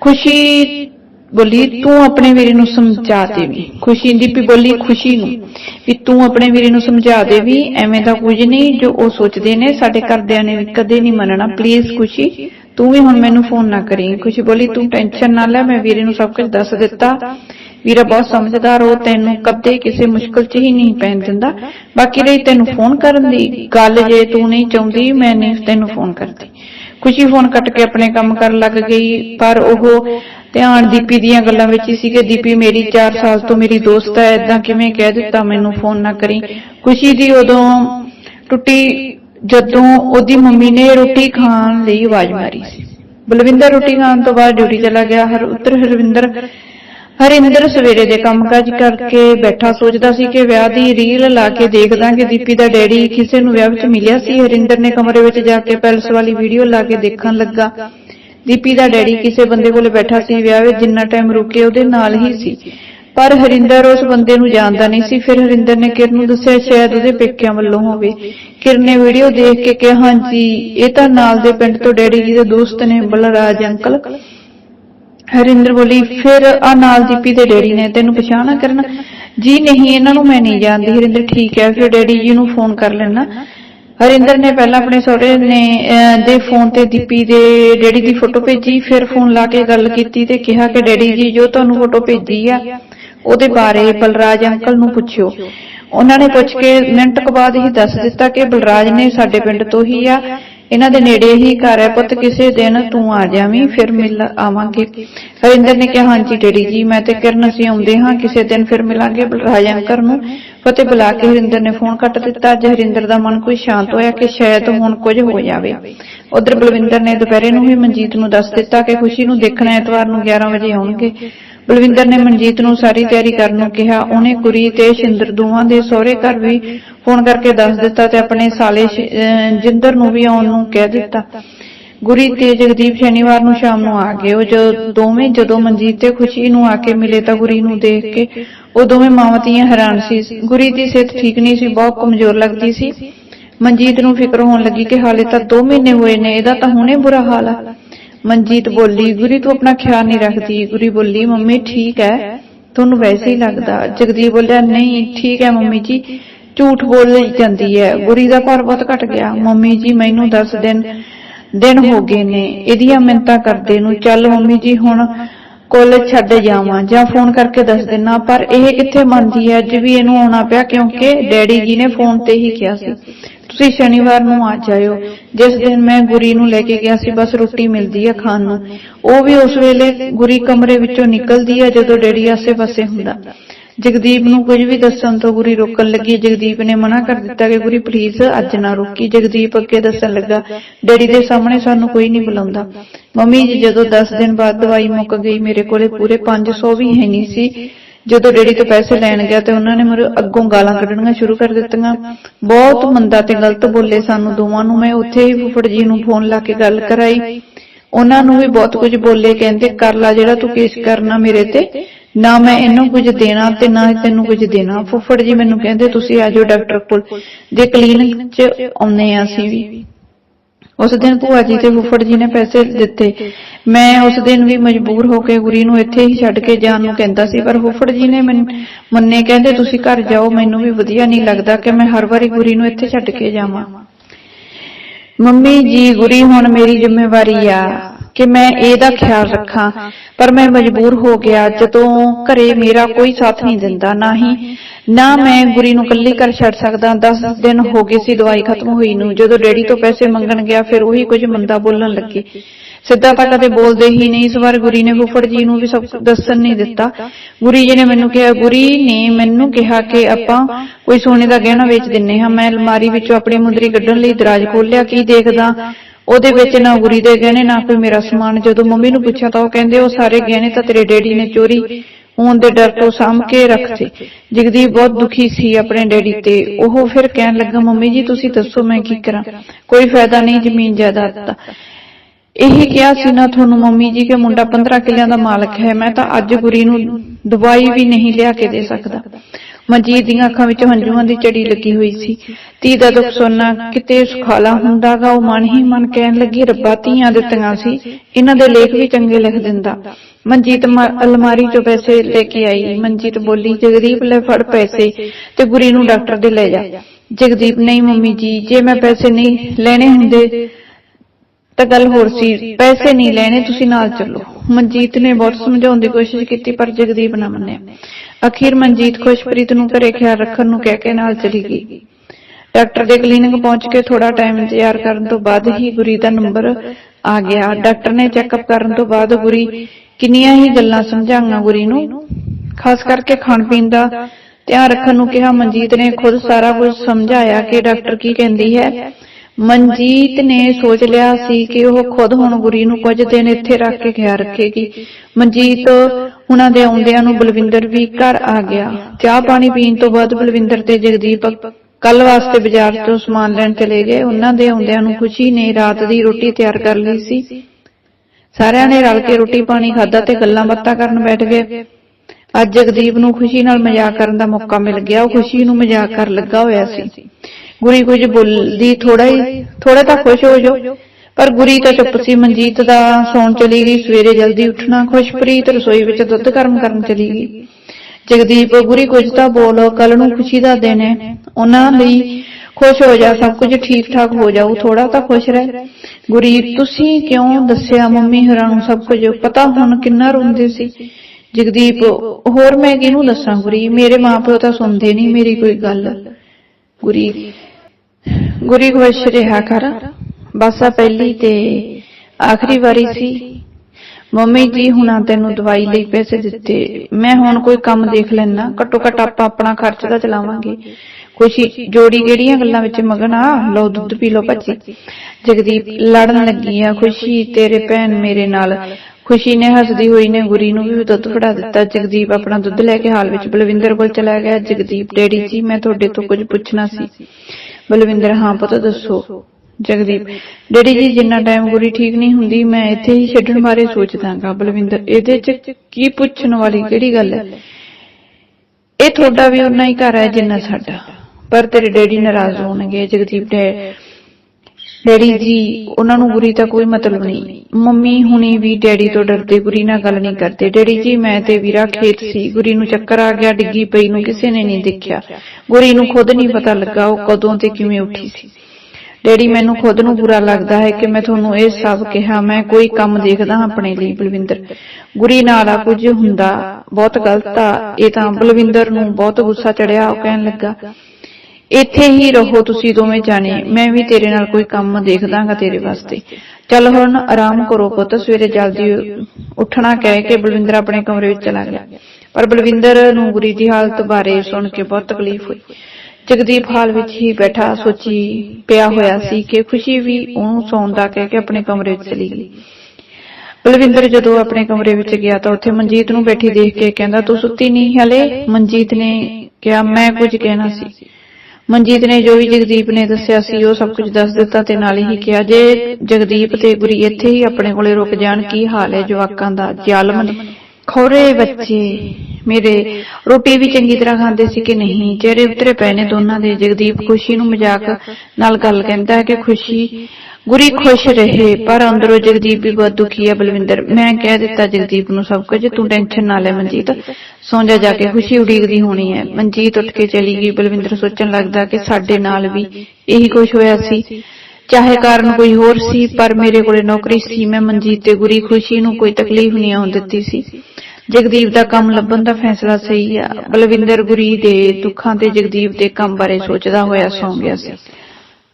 ਖੁਸ਼ੀ ਬੋਲੀ ਤੂੰ ਆਪਣੇ ਵੀਰੇ ਨੂੰ ਸਮਝਾ ਦੇਵੀਂ। ਖੁਸ਼ੀ ਦੀਪੀ ਬੋਲੀ ਖੁਸ਼ੀ ਨੂੰ ਵੀ ਤੂੰ ਆਪਣੇ ਵੀਰੇ ਨੂੰ ਸਮਝਾ ਦੇਵੀਂ ਐਵੇਂ ਦਾ ਕੁਝ ਨਹੀਂ ਜੋ ਉਹ ਸੋਚਦੇ ਨੇ ਸਾਡੇ ਘਰਦਿਆਂ ਨੇ ਵੀ ਕਦੇ ਨਹੀਂ ਮੰਨਣਾ। ਪਲੀਜ਼ ਖੁਸ਼ੀ ਤੂੰ ਵੀ ਹੁਣ ਮੈਨੂੰ ਫੋਨ ਨਾ ਕਰੀ। ਖੁਸ਼ੀ ਬੋਲੀ ਤੂੰ ਟੈਨਸ਼ਨ ਨਾ ਲੈ ਮੈਂ ਵੀਰੇ ਨੂੰ ਸਭ ਕੁਝ ਦੱਸ ਦਿੱਤਾ। ਵੀਰਾ ਬਹੁਤ ਸਮਝਦਾਰ ਉਹ ਤੈਨੂੰ ਕਦੇ ਕਿਸੇ ਮੁਸ਼ਕਲ 'ਚ ਹੀ ਨਹੀਂ ਪੈਣ ਦਿੰਦਾ। ਬਾਕੀ ਰਹੀ ਤੈਨੂੰ ਫੋਨ ਕਰਨ ਦੀ ਗੱਲ ਜੇ ਤੂੰ ਨਹੀਂ ਚਾਹੁੰਦੀ ਮੈਂ ਨਹੀਂ ਤੈਨੂੰ ਫੋਨ ਕਰਦੀ। ਖੁਸ਼ੀ ਫੋਨ ਕੱਟ ਕੇ ਆਪਣੇ ਕੰਮ ਕਰਨ ਲੱਗ ਗਈ ਪਰ ਉਹ ਧਿਆਨ ਦੀਪੀ ਦੀਆਂ ਗੱਲਾਂ ਵਿੱਚ ਹੀ ਸੀ ਕਿ ਦੀਪੀ ਮੇਰੀ 4 ਸਾਲ ਤੋਂ ਮੇਰੀ ਦੋਸਤ ਹੈ ਇਦਾਂ ਕਿਵੇਂ ਕਹਿ ਦਿੱਤਾ ਮੈਨੂੰ ਫੋਨ ਨਾ ਕਰੀ। ਖੁਸ਼ੀ ਦੀ ਉਦੋਂ ਟੁੱਟੀ, ਜਦੋਂ ਉਹਦੀ ਮੰਮੀ ਨੇ ਰੋਟੀ ਖਾਣ ਲਈ ਆਵਾਜ਼ ਮਾਰੀ ਸੀ। ਬਲਵਿੰਦਰ ਰੋਟੀ ਖਾਣ ਤੋਂ ਬਾਅਦ ਡਿਊਟੀ ਚਲਾ ਗਿਆ, ਹਰ ਉੱਤਰ ਹਰਵਿੰਦਰ, ਹਰਿੰਦਰ ਸਵੇਰੇ ਦੇ ਕੰਮਕਾਜ ਕਰਕੇ ਬੈਠਾ ਸੋਚਦਾ ਸੀ ਕਿ ਵਿਆਹ ਦੀ ਰੀਲ ਲਾ ਕੇ ਦੇਖਦਾ ਕਿ ਦੀਪੀ ਦਾ ਡੈਡੀ ਕਿਸੇ ਨੂੰ ਵਿਆਹ ਵਿੱਚ ਮਿਲਿਆ ਸੀ। ਹਰਿੰਦਰ ਨੇ ਕਮਰੇ ਵਿੱਚ ਜਾ ਕੇ ਪੈਲਸ ਵਾਲੀ ਵੀਡੀਓ ਲਾ ਕੇ ਦੇਖਣ ਲੱਗਾ। ਦੀਪੀ ਦਾ ਡੈਡੀ ਕਿਸੇ ਬੰਦੇ ਕੋਲੇ ਬੈਠਾ ਸੀ ਵਿਆਹ ਵਿੱਚ ਜਿੰਨਾ ਟਾਈਮ ਰੁਕੇ ਉਹਦੇ ਨਾਲ ਹੀ ਸੀ। ਪਰ ਹਰਿੰਦਰ ਉਸ ਬੰਦੇ ਨੂੰ ਜਾਣਦਾ ਨਹੀਂ ਸੀ। ਫਿਰ ਹਰਿੰਦਰ ਨੇ ਕਿਰਨ ਨੂੰ ਦੱਸਿਆ ਸ਼ਾਇਦ ਉਹਦੇ ਪੇਕਿਆਂ ਵੱਲੋਂ ਹੋਵੇ। ਕਿਰਨ ਨੇ ਵੀਡੀਓ ਦੇਖ ਕੇ ਕਿਹਾ ਹਾਂਜੀ ਇਹ ਤਾਂ ਨਾਲ ਦੇ ਪਿੰਡ ਤੋਂ ਡੈਡੀ ਜੀ ਦੇ ਦੋਸਤ ਨੇ ਬਲਰਾਜ ਅੰਕਲ। ਹਰਿੰਦਰ ਬੋਲੀ ਫਿਰ ਆ ਨਾਲ ਦੀਪੀ ਦੇ ਡੈਡੀ ਨੇ ਤੈਨੂੰ ਪਛਾਣਾ ਕਰਨ? ਜੀ ਨਹੀਂ ਇਹਨਾਂ ਨੂੰ ਮੈਂ ਨਹੀਂ ਜਾਣਦੀ। ਹਰਿੰਦਰ ਠੀਕ ਹੈ ਫਿਰ ਡੈਡੀ ਜੀ ਨੂੰ ਫੋਨ ਕਰ ਲੈਣਾ। ਹਰਿੰਦਰ ਨੇ ਪਹਿਲਾਂ ਆਪਣੇ ਸਹੁਰੇ ਨੇ ਦੇ ਫੋਨ ਤੇ ਦੀਪੀ ਦੇ ਡੈਡੀ ਦੀ ਫੋਟੋ ਭੇਜੀ, ਫਿਰ ਫੋਨ ਲਾ ਕੇ ਗੱਲ ਕੀਤੀ ਤੇ ਕਿਹਾ ਕਿ ਡੈਡੀ ਜੀ, ਜੋ ਤੁਹਾਨੂੰ ਫੋਟੋ ਭੇਜੀ ਆ, ਉਹਦੇ ਬਾਰੇ ਬਲਰਾਜ ਅੰਕਲ ਨੂੰ ਪੁੱਛਿਓ। ਉਹਨਾਂ ਨੇ ਪੁੱਛ ਕੇ ਮਿੰਟ ਕੁ ਬਾਅਦ ਹੀ ਦੱਸ ਦਿੱਤਾ ਕਿ ਬਲਰਾਜ ਨੇ ਸਾਡੇ ਪਿੰਡ ਤੋਂ ਹੀ ਆ ਇਹਨਾਂ ਦੇ ਨੇੜੇ ਹੀ ਘਰ ਹੈ ਪੁੱਤ, ਕਿਸੇ ਦਿਨ ਤੂੰ ਆ ਜਾਵੀਂ, ਫਿਰ ਮਿਲ ਆਵਾਂਗੇ। ਹਰਿੰਦਰ ਨੇ ਕਿਹਾ, ਹਾਂਜੀ ਡੈਡੀ ਜੀ, ਮੈਂ ਤੇ ਕਿਰਨ ਅਸੀਂ ਆਉਂਦੇ ਹਾਂ, ਕਿਸੇ ਦਿਨ ਫਿਰ ਮਿਲਾਂਗੇ ਬਲਰਾਜ ਅੰਕਲ ਨੂੰ। ਫਤਿਹ ਬੁਲਾ ਕੇ ਹਰਿੰਦਰ ਨੇ ਫੋਨ ਕੱਟ ਦਿੱਤਾ। ਅੱਜ ਹਰਿੰਦਰ ਦਾ ਮਨ ਕੋਈ ਸ਼ਾਂਤ ਹੋਇਆ ਕਿ ਸ਼ਾਇਦ ਹੁਣ ਕੁਝ ਹੋ ਜਾਵੇ। ਉਧਰ ਬਲਵਿੰਦਰ ਨੇ ਦੁਪਹਿਰੇ ਨੂੰ ਹੀ ਮਨਜੀਤ ਨੂੰ ਦੱਸ ਦਿੱਤਾ ਕਿ ਖੁਸ਼ੀ ਨੂੰ ਦੇਖਣਾ ਐਤਵਾਰ ਨੂੰ 11 ਵਜੇ ਆਉਣਗੇ। ਬਲਵਿੰਦਰ ਨੇ ਮਨਜੀਤ ਨੂੰ ਸਾਰੀ ਤਿਆਰੀ ਕਰਨ ਨੂੰ ਕਿਹਾ। ਉਹਨੇ ਗੁਰੀ ਤੇ ਸ਼ਿੰਦਰ ਦੋਵਾਂ ਦੇ ਸਹੁਰੇ ਘਰ ਵੀ ਫੋਨ ਕਰਕੇ ਦੱਸ ਦਿੱਤਾ ਤੇ ਆਪਣੇ ਸਾਲੇ ਜਿੰਦਰ ਨੂੰ ਵੀ ਆਉਣ ਨੂੰ ਕਹਿ ਦਿੱਤਾ। ਗੁਰੀ ਤੇ ਜਗਦੀਪ ਸ਼ਨੀਵਾਰ ਨੂੰ ਸ਼ਾਮ ਨੂੰ ਆ ਗਏ। ਉਹ ਜੋ ਦੋਵੇਂ, ਜਦੋਂ ਮਨਜੀਤ ਤੇ ਖੁਸ਼ੀ ਨੂੰ ਆ ਕੇ ਮਿਲੇ ਤਾਂ ਗੁਰੀ ਨੂੰ ਦੇਖ ਕੇ ਉਹ ਦੋਵੇਂ ਮਾਵਾਂ ਹੈਰਾਨ ਸੀ। ਗੁਰੀ ਦੀ ਸਿਹਤ ਠੀਕ ਨਹੀਂ ਸੀ, ਬਹੁਤ ਕਮਜ਼ੋਰ ਲੱਗਦੀ ਸੀ। ਮਨਜੀਤ ਨੂੰ ਫਿਕਰ ਹੋਣ ਲੱਗੀ ਕਿ ਹਾਲੇ ਤਾਂ 2 ਮਹੀਨੇ ਹੋਏ ਨੇ, ਇਹਦਾ ਤਾਂ ਹੁਣੇ ਬੁਰਾ ਹਾਲ ਆ। ਮਨਜੀਤ ਬੋਲੀ, ਗੁਰੀ ਤੂੰ ਆਪਣਾ ਖਿਆਲ ਨਹੀਂ ਰੱਖਦੀ, ਗੁਰੀ ਬੋਲੀ, ਮੰਮੀ, ਠੀਕ ਹੈ, ਤੁਹਾਨੂੰ ਵੈਸੇ ਹੀ ਲੱਗਦਾ। ਜਗਦੀਪ ਬੋਲਿਆ, ਨਹੀਂ, ਠੀਕ ਹੈ ਮੰਮੀ ਜੀ। ਝੂਠ ਬੋਲ ਜਾਂਦੀ ਹੈ। ਗੁਰੀ ਦਾ ਭਾਰ ਬਹੁਤ ਘਟ ਗਿਆ। ਮੰਮੀ ਜੀ, ਮੈਨੂੰ 10 ਦਿਨ ਦਿਨ ਹੋ ਗਏ ਨੇ। ਇਹਦੀਆਂ ਮਿੰਤਾਂ ਕਰਦੇ ਨੂੰ ਚੱਲ ਮੰਮੀ ਜੀ, ਹੁਣ ਕਾਲਜ ਛੱਡ ਜਾਵਾਂ ਜਾਂ ਫੋਨ ਕਰਕੇ ਦੱਸ ਦੇਣਾ ਪਰ ਇਹ ਕਿੱਥੇ ਮੰਨਦੀ ਹੈ? ਅੱਜ ਵੀ ਇਹਨੂੰ ਆਉਣਾ ਪਿਆ ਕਿਉਂਕਿ ਡੈਡੀ ਜੀ ਨੇ ਫੋਨ ਤੇ ਹੀ ਕਿਹਾ ਸੀ। ਤੁਸੀਂ ਸ਼ਨੀਵਾਰ ਨੂੰ ਆ ਜਾਇਓ। ਜਿਸ ਦਿਨ ਮੈਂ ਗੁਰੀ ਨੂੰ ਲੈ ਕੇ ਗਿਆ ਸੀ, ਬਸ ਰੋਟੀ ਮਿਲਦੀ ਆ ਖਾਣ ਨੂੰ। ਉਹ ਵੀ ਉਸ ਵੇਲੇ ਗੁਰੀ ਕਮਰੇ ਵਿੱਚੋਂ ਨਿਕਲਦੀ ਆ, ਜਦੋਂ ਡੈਡੀ ਆਸੇ-ਪਾਸੇ ਹੁੰਦਾ। ਜਗਦੀਪ ਨੂੰ ਕੁਝ ਵੀ ਦੱਸਣ ਤੋਂ ਗੁਰੀ ਰੋਕਣ ਲੱਗੀ। ਜਗਦੀਪ ਨੇ ਮਨਾ ਕਰ ਦਿੱਤਾ ਕਿ ਗੁਰੀ ਪਲੀਜ਼ ਅੱਜ ਨਾ ਰੋਕੀ। ਜਗਦੀਪ ਅੱਗੇ ਦੱਸਣ ਲੱਗਾ, ਡੈਡੀ ਦੇ ਸਾਹਮਣੇ ਸਾਨੂੰ ਕੋਈ ਨਹੀਂ ਬੁਲਾਉਂਦਾ। ਮੰਮੀ ਜੀ, ਜਦੋਂ 10 ਦਿਨ ਬਾਅਦ ਦਵਾਈ ਮੁੱਕ ਗਈ, ਮੇਰੇ ਕੋਲੇ ਪੂਰੇ 500 ਵੀ ਹੈ ਨਹੀਂ ਸੀ। ਜਦੋਂ ਡੈਡੀ ਤੋਂ ਪੈਸੇ ਲੈਣ ਗਿਆ ਤੇ ਉਹਨਾਂ ਨੇ ਮੇਰੇ ਅੱਗੋਂ ਗਾਲਾਂ ਕੱਢਣੀਆਂ ਸ਼ੁਰੂ ਕਰ ਦਿੱਤੀਆਂ। ਬਹੁਤ ਮੰਦਾ ਤੇ ਗਲਤ ਬੋਲੇ ਸਾਨੂੰ ਦੋਵਾਂ ਨੂੰ। ਮੈਂ ਉੱਥੇ ਹੀ ਫੁੱਫੜ ਜੀ ਨੂੰ ਫੋਨ ਲਾ ਕੇ ਗੱਲ ਕਰਾਈ। ਉਹਨਾਂ ਨੂੰ ਵੀ ਬਹੁਤ ਕੁਝ ਬੋਲੇ, ਕਹਿੰਦੇ, ਕਰ ਲੈ ਜਿਹੜਾ ਤੂੰ ਕੇਸ ਕਰਨਾ ਮੇਰੇ ਤੇ। ਨਾ ਮੈਂ ਇਹਨੂੰ ਕੁਝ ਦੇਣਾ ਤੇ ਨਾ ਤੈਨੂੰ ਕੁਝ ਦੇਣਾ। ਫੁੱਫੜ ਜੀ ਮੈਨੂੰ ਕਹਿੰਦੇ, ਤੁਸੀਂ ਆ ਜਾਓ ਡਾਕਟਰ ਕੋਲ। ਜੇ ਕਲੀਨਿਕ 'ਚ ਆਉਨੇ ਆ ਅਸੀਂ ਵੀ। ਉਸ ਦਿਨ ਭੂਆ ਜੀ ਤੇ ਫੁੱਫੜ ਜੀ ਨੇ ਪੈਸੇ ਦਿੱਤੇ। ਮੈਂ ਉਸ ਦਿਨ ਵੀ ਮਜਬੂਰ ਹੋ ਕੇ ਗੁਰੀ ਨੂੰ ਇੱਥੇ ਹੀ ਛੱਡ ਕੇ ਜਾਣ ਨੂੰ ਕਹਿੰਦਾ ਸੀ, ਪਰ ਫੁੱਫੜ ਜੀ ਨੇ ਮੰਨੇ ਕਹਿੰਦੇ, ਤੁਸੀਂ ਘਰ ਜਾਓ, ਮੈਨੂੰ ਵੀ ਵਧੀਆ ਨਹੀਂ ਲੱਗਦਾ ਕਿ ਮੈਂ ਹਰ ਵਾਰੀ ਗੁਰੀ ਨੂੰ ਇੱਥੇ ਛੱਡ ਕੇ ਜਾਵਾਂ। ਮੰਮੀ ਜੀ, ਗੁਰੀ ਹੁਣ ਮੇਰੀ ਜ਼ਿੰਮੇਵਾਰੀ ਆ ਕਿ ਮੈਂ ਇਹਦਾ ਖਿਆਲ ਰੱਖਾਂ। ਪਰ ਮੈਂ ਮਜਬੂਰ ਹੋ ਗਿਆ ਜਦੋਂ ਘਰੇ ਮੇਰਾ ਕੋਈ ਸਾਥ ਨਹੀਂ ਦਿੰਦਾ, ਨਾ ਹੀ, ਨਾ ਮੈਂ ਗੁਰੀ ਨੂੰ ਇਕੱਲੀ ਕਰ ਛੱਡ ਸਕਦਾ। 10 ਦਿਨ ਹੋ ਗਏ ਸੀ, ਦਵਾਈ ਖਤਮ ਹੋਈ ਨੂੰ। ਜਦੋਂ ਡੈਡੀ ਤੋਂ ਪੈਸੇ ਮੰਗਣ ਗਿਆ, ਫਿਰ ਉਹੀ ਕੁਝ ਮੰਦਾ ਬੋਲਣ ਲੱਗੇ। ਸਿੱਧਾ ਤਾਂ ਕਦੇ ਬੋਲਦੇ ਹੀ ਨਹੀਂ। ਇਸ ਵਾਰ ਗੁਰੀ ਨੇ ਫੁੱਫੜ ਜੀ ਨੂੰ ਵੀ ਸਭ ਕੁਝ ਦੱਸਣ ਨਹੀਂ ਦਿੱਤਾ। ਗੁਰੀ ਜੀ ਨੇ ਮੈਨੂੰ ਕਿਹਾ, ਗੁਰੀ ਨੇ ਮੈਨੂੰ ਕਿਹਾ ਕਿ ਆਪਾਂ ਕੋਈ ਸੋਨੇ ਦਾ ਗਹਿਣਾ ਵੇਚ ਦਿੰਨੇ ਹਾਂ। ਮੈਂ ਅਲਮਾਰੀ ਵਿੱਚੋਂ ਆਪਣੀ ਮੁੰਦਰੀ ਕੱਢਣ ਲਈ ਦਰਾਜ ਖੋਲਿਆ ਕੀ ਦੇਖਦਾ? ਉਹਦੇ ਵਿੱਚ ਨਾ ਗੁਰੀ ਦੇ ਗਹਿਣੇ, ਨਾ ਕੋਈ ਮੇਰਾ ਸਮਾਨ। ਜਦੋਂ ਮੰਮੀ ਨੂੰ ਪੁੱਛਿਆ ਤਾਂ ਉਹ ਕਹਿੰਦੇ, ਉਹ ਸਾਰੇ ਗਹਿਣੇ ਤਾਂ ਤੇਰੇ ਡੈਡੀ ਨੇ ਚੋਰੀ ਹੋਣ ਦੇ ਡਰ ਤੋਂ ਸਾਂਭ ਕੇ ਰੱਖਤੇ। ਜਗਦੀਪ ਬਹੁਤ ਦੁਖੀ ਸੀ ਆਪਣੇ ਡੈਡੀ ਤੇ। ਉਹ ਫਿਰ ਕਹਿਣ ਲੱਗਾ, ਮੰਮੀ ਜੀ, ਤੁਸੀਂ ਦੱਸੋ ਮੈਂ ਕੀ ਕਰਾਂ? ਕੋਈ ਫਾਇਦਾ ਨਹੀਂ ਜ਼ਮੀਨ ਜਾਇਦਾਦ ਦਾ। ਇਹੀ ਕਿਹਾ ਸੀ ਨਾ ਤੁਹਾਨੂੰ ਮੰਮੀ ਜੀ ਕਿ ਮੁੰਡਾ 15 ਕਿੱਲਿਆਂ ਦਾ ਮਾਲਕ ਹੈ। ਮੈਂ ਤਾਂ ਅੱਜ ਗੁਰੀ ਨੂੰ ਦਵਾਈ ਵੀ ਨਹੀਂ ਲਿਆ ਕੇ ਦੇ ਸਕਦਾ। ਮਨਜੀਤ ਦੀਆਂ ਅੱਖਾਂ ਵਿੱਚ ਹੰਝੂਆਂ ਦੀ ਝੜੀ ਲੱਗੀ ਹੋਈ ਸੀ। ਧੀ ਦਾ ਦੁੱਖ ਸੁਣਨਾ ਕਿਤੇ ਸੁਖਾਲਾ ਹੁੰਦਾਗਾ, ਉਹ ਮਨ ਹੀ ਮਨ ਕਹਿਣ ਲੱਗੀ, ਰੱਬਾ ਧੀਆਂ ਦਿੱਤੀਆਂ ਸੀ, ਇਹਨਾਂ ਦੇ ਲੇਖ ਵੀ ਚੰਗੇ ਲਿਖ ਦਿੰਦਾ। ਮਨਜੀਤ ਅਲਮਾਰੀ ਚੋਂ ਪੈਸੇ ਲੈ ਕੇ ਆਈ। ਮਨਜੀਤ ਬੋਲੀ, ਜਗਦੀਪ, ਲੈ ਫੜ ਪੈਸੇ ਤੇ ਗੁਰੀ ਨੂੰ ਡਾਕਟਰ ਦੇ ਲੈ ਜਾ। ਜਗਦੀਪ, ਨਹੀਂ ਮੰਮੀ ਜੀ, ਜੇ ਮੈਂ ਪੈਸੇ ਨਹੀਂ ਲੈਣੇ ਹੁੰਦੇ ਤਾਂ ਗੱਲ ਹੋਰ ਸੀ। ਪੈਸੇ ਨਹੀਂ ਲੈਣੇ, ਤੁਸੀਂ ਨਾਲ ਚੱਲੋ। ਮਨਜੀਤ ਨੇ ਬਹੁਤ ਸਮਝਾਉਣ ਦੀ ਕੋਸ਼ਿਸ਼ ਕੀਤੀ, ਪਰ ਜਗਦੀਪ ਨਾ ਮੰਨਿਆ। ਅਖੀਰ ਮਨਜੀਤ ਖੁਸ਼ਪ੍ਰੀਤ ਨੂੰ ਘਰੇ ਖਿਆਲ ਰੱਖਣ ਨੂੰ ਕਹਿ ਕੇ ਨਾਲ ਚਲੀ ਗਈ। ਡਾਕਟਰ ਦੇ ਕਲੀਨਿਕ ਪਹੁੰਚ ਕੇ ਥੋੜਾ ਟਾਈਮ ਇੰਤਜ਼ਾਰ ਕਰਨ ਤੋਂ ਬਾਅਦ ਹੀ ਗੁਰੀ ਦਾ ਨੰਬਰ ਆ ਗਿਆ। ਡਾਕਟਰ ਨੇ ਚੈੱਕਅਪ ਕਰਨ ਤੋਂ ਬਾਅਦ ਗੁਰੀ ਕਿੰਨੀਆਂ ਹੀ ਗੱਲਾਂ ਸਮਝਾਈਆਂ ਗੁਰੀ ਨੂੰ। ਖਾਸ ਕਰਕੇ ਖਾਣ ਪੀਣ ਦਾ ਧਿਆਨ ਰੱਖਣ ਨੂੰ ਕਿਹਾ ਮਨਜੀਤ ਨੇ ਖੁਦ ਸਾਰਾ ਕੁਝ ਸਮਝਾਇਆ ਕਿ ਡਾਕਟਰ ਕੀ ਕਹਿੰਦੀ ਹੈ। ਮਨਜੀਤ ਨੇ ਸੋਚ ਲਿਆ ਸੀ ਕਿ ਉਹ ਖੁਦ ਹੁਣ ਗੁਰੀ ਨੂੰ ਕੁਝ ਦਿਨ ਇੱਥੇ ਰੱਖ ਕੇ ਖਿਆਲ ਰੱਖੇਗੀ। ਮਨਜੀਤ ਉਹਨਾਂ ਦੇ ਆਉਂਦਿਆਂ ਨੂੰ ਬਲਵਿੰਦਰ ਵੀ ਘਰ ਆ ਗਿਆ। ਚਾਹ ਪਾਣੀ ਪੀਣ ਤੋਂ ਬਾਅਦ ਬਲਵਿੰਦਰ ਤੇ ਜਗਦੀਪ ਕੱਲ ਵਾਸਤੇ ਬਾਜ਼ਾਰ ਤੋਂ ਸਮਾਨ ਲੈਣ ਚਲੇ ਗਏ। ਉਹਨਾਂ ਦੇ ਆਉਂਦਿਆਂ ਨੂੰ ਖੁਸ਼ੀ ਨੇ ਰਾਤ ਦੀ ਰੋਟੀ ਤਿਆਰ ਕਰ ਲਈ ਸੀ। ਸਾਰਿਆਂ ਨੇ ਰਲ ਕੇ ਰੋਟੀ ਪਾਣੀ ਖਾਧਾ ਤੇ ਗੱਲਾਂ ਬਾਤਾਂ ਕਰਨ ਬੈਠ ਗਏ। ਅੱਜ ਜਗਦੀਪ ਨੂੰ ਖੁਸ਼ੀ ਨਾਲ ਮਜ਼ਾਕ ਕਰਨ ਦਾ ਮੌਕਾ ਮਿਲ ਗਿਆ। ਉਹ ਖੁਸ਼ੀ ਨੂੰ ਮਜ਼ਾਕ ਕਰ ਲੱਗਾ ਹੋਇਆ ਸੀ। ਗੁਰੀ ਕੁਝ ਬੋਲਦੀ ਥੋੜਾ ਹੀ ਥੋੜਾ ਤਾਂ ਖੁਸ਼ ਹੋ ਜੋ ਪਰ ਗੁਰੀ ਤਾਂ ਚੁੱਪ ਸੀ ਮਨਜੀਤ ਦਾ ਸੌਣ ਚਲੀ ਗਈ ਸਵੇਰੇ ਜਲਦੀ ਉੱਠਣਾ ਖੁਸ਼ਪ੍ਰੀਤ ਰਸੋਈ ਵਿੱਚ ਦੁੱਧ ਗਰਮ ਕਰਨ ਚਲੀ ਗਈ। ਜਗਦੀਪ ਗੁਰੀ ਕੁਝ ਤਾਂ ਬੋਲ ਕੱਲ ਨੂੰ ਖੁਸ਼ੀ ਦਾ ਦਿਨ ਹੈ। ਉਹਨਾਂ ਲਈ ਖੁਸ਼ ਹੋ ਜਾ ਸਭ ਕੁਝ ਠੀਕ ਠਾਕ ਹੋ ਜਾਊ ਥੋੜਾ ਤਾਂ ਖੁਸ਼ ਰਹਿ। ਗੁਰੀ ਤੁਸੀਂ ਕਿਉਂ ਦੱਸਿਆ ਮੰਮੀ ਹੋਰਾਂ ਨੂੰ ਸਭ ਕੁਝ? ਪਤਾ ਹੁਣ ਕਿੰਨਾ ਰੋਂਦੇ ਸੀ। ਜਗਦੀਪ ਹੋਰ ਮੈਂ ਕਿਹਨੂੰ ਦੱਸਾਂ ਗੁਰੀ? ਮੇਰੇ ਮਾਪਿਓ ਤਾਂ ਸੁਣਦੇ ਨਹੀਂ ਮੇਰੀ ਕੋਈ ਗੱਲ ਗੁਰੀ ਗੁਰੀ ਖੁਸ਼ ਰਿਹਾ ਕਰ। ਬਸ ਆ ਪਹਿਲੀ ਤੇ ਆਖਰੀ ਵਾਰੀ ਸੀ। ਮੰਮੀ ਜੀ ਹੁਣਾਂ ਤੈਨੂੰ ਦਵਾਈ ਲਈ ਪੈਸੇ ਦਿੱਤੇ। ਮੈਂ ਹੁਣ ਕੋਈ ਕੰਮ ਦੇਖ ਲੈਣਾ ਘੱਟੋ ਘੱਟ ਆਪਾਂ ਆਪਣਾ ਖਰਚ ਤਾਂ ਚਲਾਵਾਂਗੇ। ਖੁਸ਼ੀ ਜੋੜੀ ਕਿਹੜੀਆਂ ਗੱਲਾਂ ਵਿੱਚ ਮਗਨ ਆ, ਲਓ ਦੁੱਧ ਪੀ ਲਓ ਭੱਜੀ। ਜਗਦੀਪ ਲੜਨ ਲੱਗੀ ਆ। ਖੁਸ਼ੀ ਤੇਰੇ ਭੈਣ ਮੇਰੇ ਨਾਲ। ਖੁਸ਼ੀ ਨੇ, ਹੱਸਦੀ ਹੋਈ ਨੇ। ਗੁਰੀ ਨੂੰ ਵੀ ਦੁੱਧ ਫੜਾ ਦਿੱਤਾ। ਜਗਦੀਪ ਆਪਣਾ ਦੁੱਧ ਲੈ ਕੇ ਹਾਲ ਵਿੱਚ ਬਲਵਿੰਦਰ ਕੋਲ ਚਲਾ ਗਿਆ। ਜਗਦੀਪ, ਡੈਡੀ ਜੀ, ਮੈਂ ਤੁਹਾਡੇ ਤੋਂ ਕੁਝ ਪੁੱਛਣਾ ਸੀ। ਬਲਵਿੰਦਰ, ਹਾਂ ਪੁੱਤ, ਦੱਸੋ। ਜਗਦੀਪ, ਡੈਡੀ ਜੀ, ਜਿੰਨਾ ਟਾਈਮ ਗੁਰੀ ਠੀਕ ਨਹੀਂ ਹੁੰਦੀ, ਮੈਂ ਇੱਥੇ ਹੀ ਛੱਡਣ ਬਾਰੇ ਸੋਚਦਾਗਾ। ਬਲਵਿੰਦਰ, ਇਹਦੇ ਚ ਕੀ ਪੁੱਛਣ ਵਾਲੀ, ਕਿਹੜੀ ਗੱਲ ਹੈ? ਇਹ ਤੁਹਾਡਾ ਵੀ ਉਨਾ ਹੀ ਘਰ ਹੈ ਜਿੰਨਾ ਸਾਡਾ। ਪਰ ਤੇਰੇ ਡੈਡੀ ਨਾਰਾਜ਼ ਹੋਣਗੇ, ਜਗਦੀਪ ਡੈ ਡੈਡੀ ਜੀ, ਉਹਨਾਂ ਨੂੰ ਗੁਰੀ ਦਾ ਕੋਈ ਮਤਲਬ ਨਹੀਂ। ਮੰਮੀ ਹੁਣੀ ਵੀ ਡੈਡੀ ਤੋਂ ਡਰਦੇ ਗੁਰੀ ਨਾਲ ਗੱਲ ਨਹੀਂ ਕਰਦੇ। ਡੈਡੀ ਜੀ, ਮੈਂ ਤੇ ਵੀਰਾ ਖੇਤ ਸੀ। ਗੁਰੀ ਨੂੰ ਚੱਕਰ ਆ ਗਿਆ, ਡਿੱਗੀ ਪਈ ਨੂੰ ਕਿਸੇ ਨੇ ਨਹੀਂ ਦੇਖਿਆ। ਗੁਰੀ ਨੂੰ ਖੁਦ ਨਹੀਂ ਪਤਾ ਲੱਗਾ ਉਹ ਕਦੋਂ ਤੇ ਕਿਵੇਂ ਉੱਠੀ ਸੀ। ਡੈਡੀ, ਮੈਨੂੰ ਖੁਦ ਨੂੰ ਬੁਰਾ ਲੱਗਦਾ ਹੈ ਕਿ ਮੈਂ ਤੁਹਾਨੂੰ ਇਹ ਸਭ ਕਿਹਾ। ਮੈਂ ਕੋਈ ਕੰਮ ਦੇਖਦਾ ਹਾਂ ਆਪਣੇ ਲਈ, ਬਲਵਿੰਦਰ। ਗੁਰੀ ਨਾਲ ਆ ਕੁਝ ਹੁੰਦਾ, ਬਹੁਤ ਗਲਤ ਆ। ਇਹ ਤਾਂ ਬਲਵਿੰਦਰ ਨੂੰ ਬਹੁਤ ਗੁੱਸਾ ਚੜਿਆ, ਉਹ ਕਹਿਣ ਲੱਗਾ ਇੱਥੇ ਹੀ ਰਹੋ ਤੁਸੀਂ ਦੋਵੇਂ ਜਾਣੇ। ਮੈਂ ਵੀ ਤੇਰੇ ਨਾਲ ਕੋਈ ਕੰਮ ਦੇਖਦਾਗਾ ਤੇਰੇ ਵਾਸਤੇ। ਚੱਲ ਹੁਣ ਆਰਾਮ ਕਰੋ ਪੁੱਤ, ਸਵੇਰੇ ਜਲਦੀ ਉੱਠਣਾ ਕਹਿ ਕੇ ਬਲਵਿੰਦਰ ਆਪਣੇ ਕਮਰੇ ਵਿੱਚ ਚਲਾ ਗਿਆ। ਪਰ ਬਲਵਿੰਦਰ ਨੂੰ ਗੁਰੀ ਦੀ ਹਾਲਤ ਬਾਰੇ ਸੁਣ ਕੇ ਬਹੁਤ ਤਕਲੀਫ ਹੋਈ। ਜਗਦੀਪ ਹਾਲ ਵਿੱਚ ਹੀ ਬੈਠਾ ਸੋਚੀ ਪਿਆ ਹੋਇਆ ਸੀ ਕਿ ਖੁਸ਼ੀ ਵੀ ਉਹਨੂੰ ਸੌਣ ਦਾ ਕਹਿ ਕੇ ਆਪਣੇ ਕਮਰੇ ਵਿੱਚ ਚਲੀ ਗਈ। ਬਲਵਿੰਦਰ ਜਦੋਂ ਆਪਣੇ ਕਮਰੇ ਵਿੱਚ ਗਿਆ ਤਾਂ ਉੱਥੇ ਮਨਜੀਤ ਨੂੰ ਬੈਠੀ ਦੇਖ ਕੇ ਕਹਿੰਦਾ, ਤੂੰ ਸੁੱਤੀ ਨਹੀਂ? ਹਲੇ? ਮਨਜੀਤ ਨੇ ਕਿਹਾ, ਮੈਂ ਕੁਝ ਕਹਿਣਾ ਸੀ। ਮਨਜੀਤ ਨੇ ਜੋ ਵੀ ਜਗਦੀਪ ਨੇ ਦੱਸਿਆ ਸੀ, ਉਹ ਸਭ ਕੁਝ ਦੱਸ ਦਿੱਤਾ ਤੇ ਨਾਲ ਹੀ ਕਿਹਾ, ਜੇ ਜਗਦੀਪ ਤੇ ਗੁਰੀ ਇੱਥੇ ਹੀ ਆਪਣੇ ਕੋਲੇ ਰੁਕ ਜਾਣ, ਕੀ ਹਾਲ ਹੈ ਜਵਾਕਾਂ ਦਾ? ਜ਼ਾਲਮ ਖੋਰੇ ਬੱਚੇ, ਮੇਰੇ, ਰੋਟੀ ਵੀ ਚੰਗੀ ਤਰ੍ਹਾਂ ਖਾਂਦੇ ਸੀ ਕਿ ਨਹੀਂ? ਚਿਹਰੇ ਉਤਰੇ ਪਏ ਨੇ ਦੋਨਾਂ ਦੇ। ਜਗਦੀਪ ਖੁਸ਼ੀ ਨੂੰ ਮਜ਼ਾਕ ਨਾਲ ਗੱਲ ਕਹਿੰਦਾ ਹੈ ਕਿ ਖੁਸ਼ੀ ਗੁਰੀ ਖੁਸ਼ ਰਹੇ, ਪਰ ਅੰਦਰੋਂ ਜਗਦੀਪ ਵੀ ਬਹੁਤ ਦੁਖੀ ਹੈ ਬਲਵਿੰਦਰ। ਮੈਂ ਕਹਿ ਦਿੱਤਾ ਜਗਦੀਪ ਨੂੰ ਸਭ ਕੁਝ, ਤੂੰ ਟੈਨਸ਼ਨ ਨਾ ਲੈ ਮਨਜੀਤ, ਸੌਂ ਜਾ ਜਾ ਕੇ ਖੁਸ਼ੀ ਉਡੀਕਦੀ ਹੋਣੀ ਹੈ। ਮਨਜੀਤ ਉੱਠ ਕੇ ਚਲੀ ਗਈ। ਬਲਵਿੰਦਰ ਸੋਚਣ ਲੱਗਦਾ ਕਿ ਸਾਡੇ ਨਾਲ ਵੀ ਇਹੀ ਕੁਝ ਹੋਇਆ ਸੀ। ਚਾਹੇ ਕਾਰਨ ਕੋਈ ਹੋਰ ਸੀ, ਪਰ ਮੇਰੇ ਕੋਲੇ ਨੌਕਰੀ ਸੀ। ਮੈਂ ਮਨਜੀਤ ਤੇ ਗੁਰੀ ਖੁਸ਼ੀ ਨੂੰ ਕੋਈ ਤਕਲੀਫ ਨਹੀਂ ਆਉਣ ਦਿੱਤੀ ਸੀ। ਜਗਦੀਪ ਦਾ ਕੰਮ ਲੱਭਣ ਦਾ ਫੈਸਲਾ ਸਹੀ ਆ। ਬਲਵਿੰਦਰ ਗੁਰੀ ਦੇ ਦੁੱਖਾਂ ਤੇ ਜਗਦੀਪ ਦੇ ਕੰਮ ਬਾਰੇ ਸੋਚਦਾ ਹੋਇਆ ਸੌਂ ਗਿਆ ਸੀ।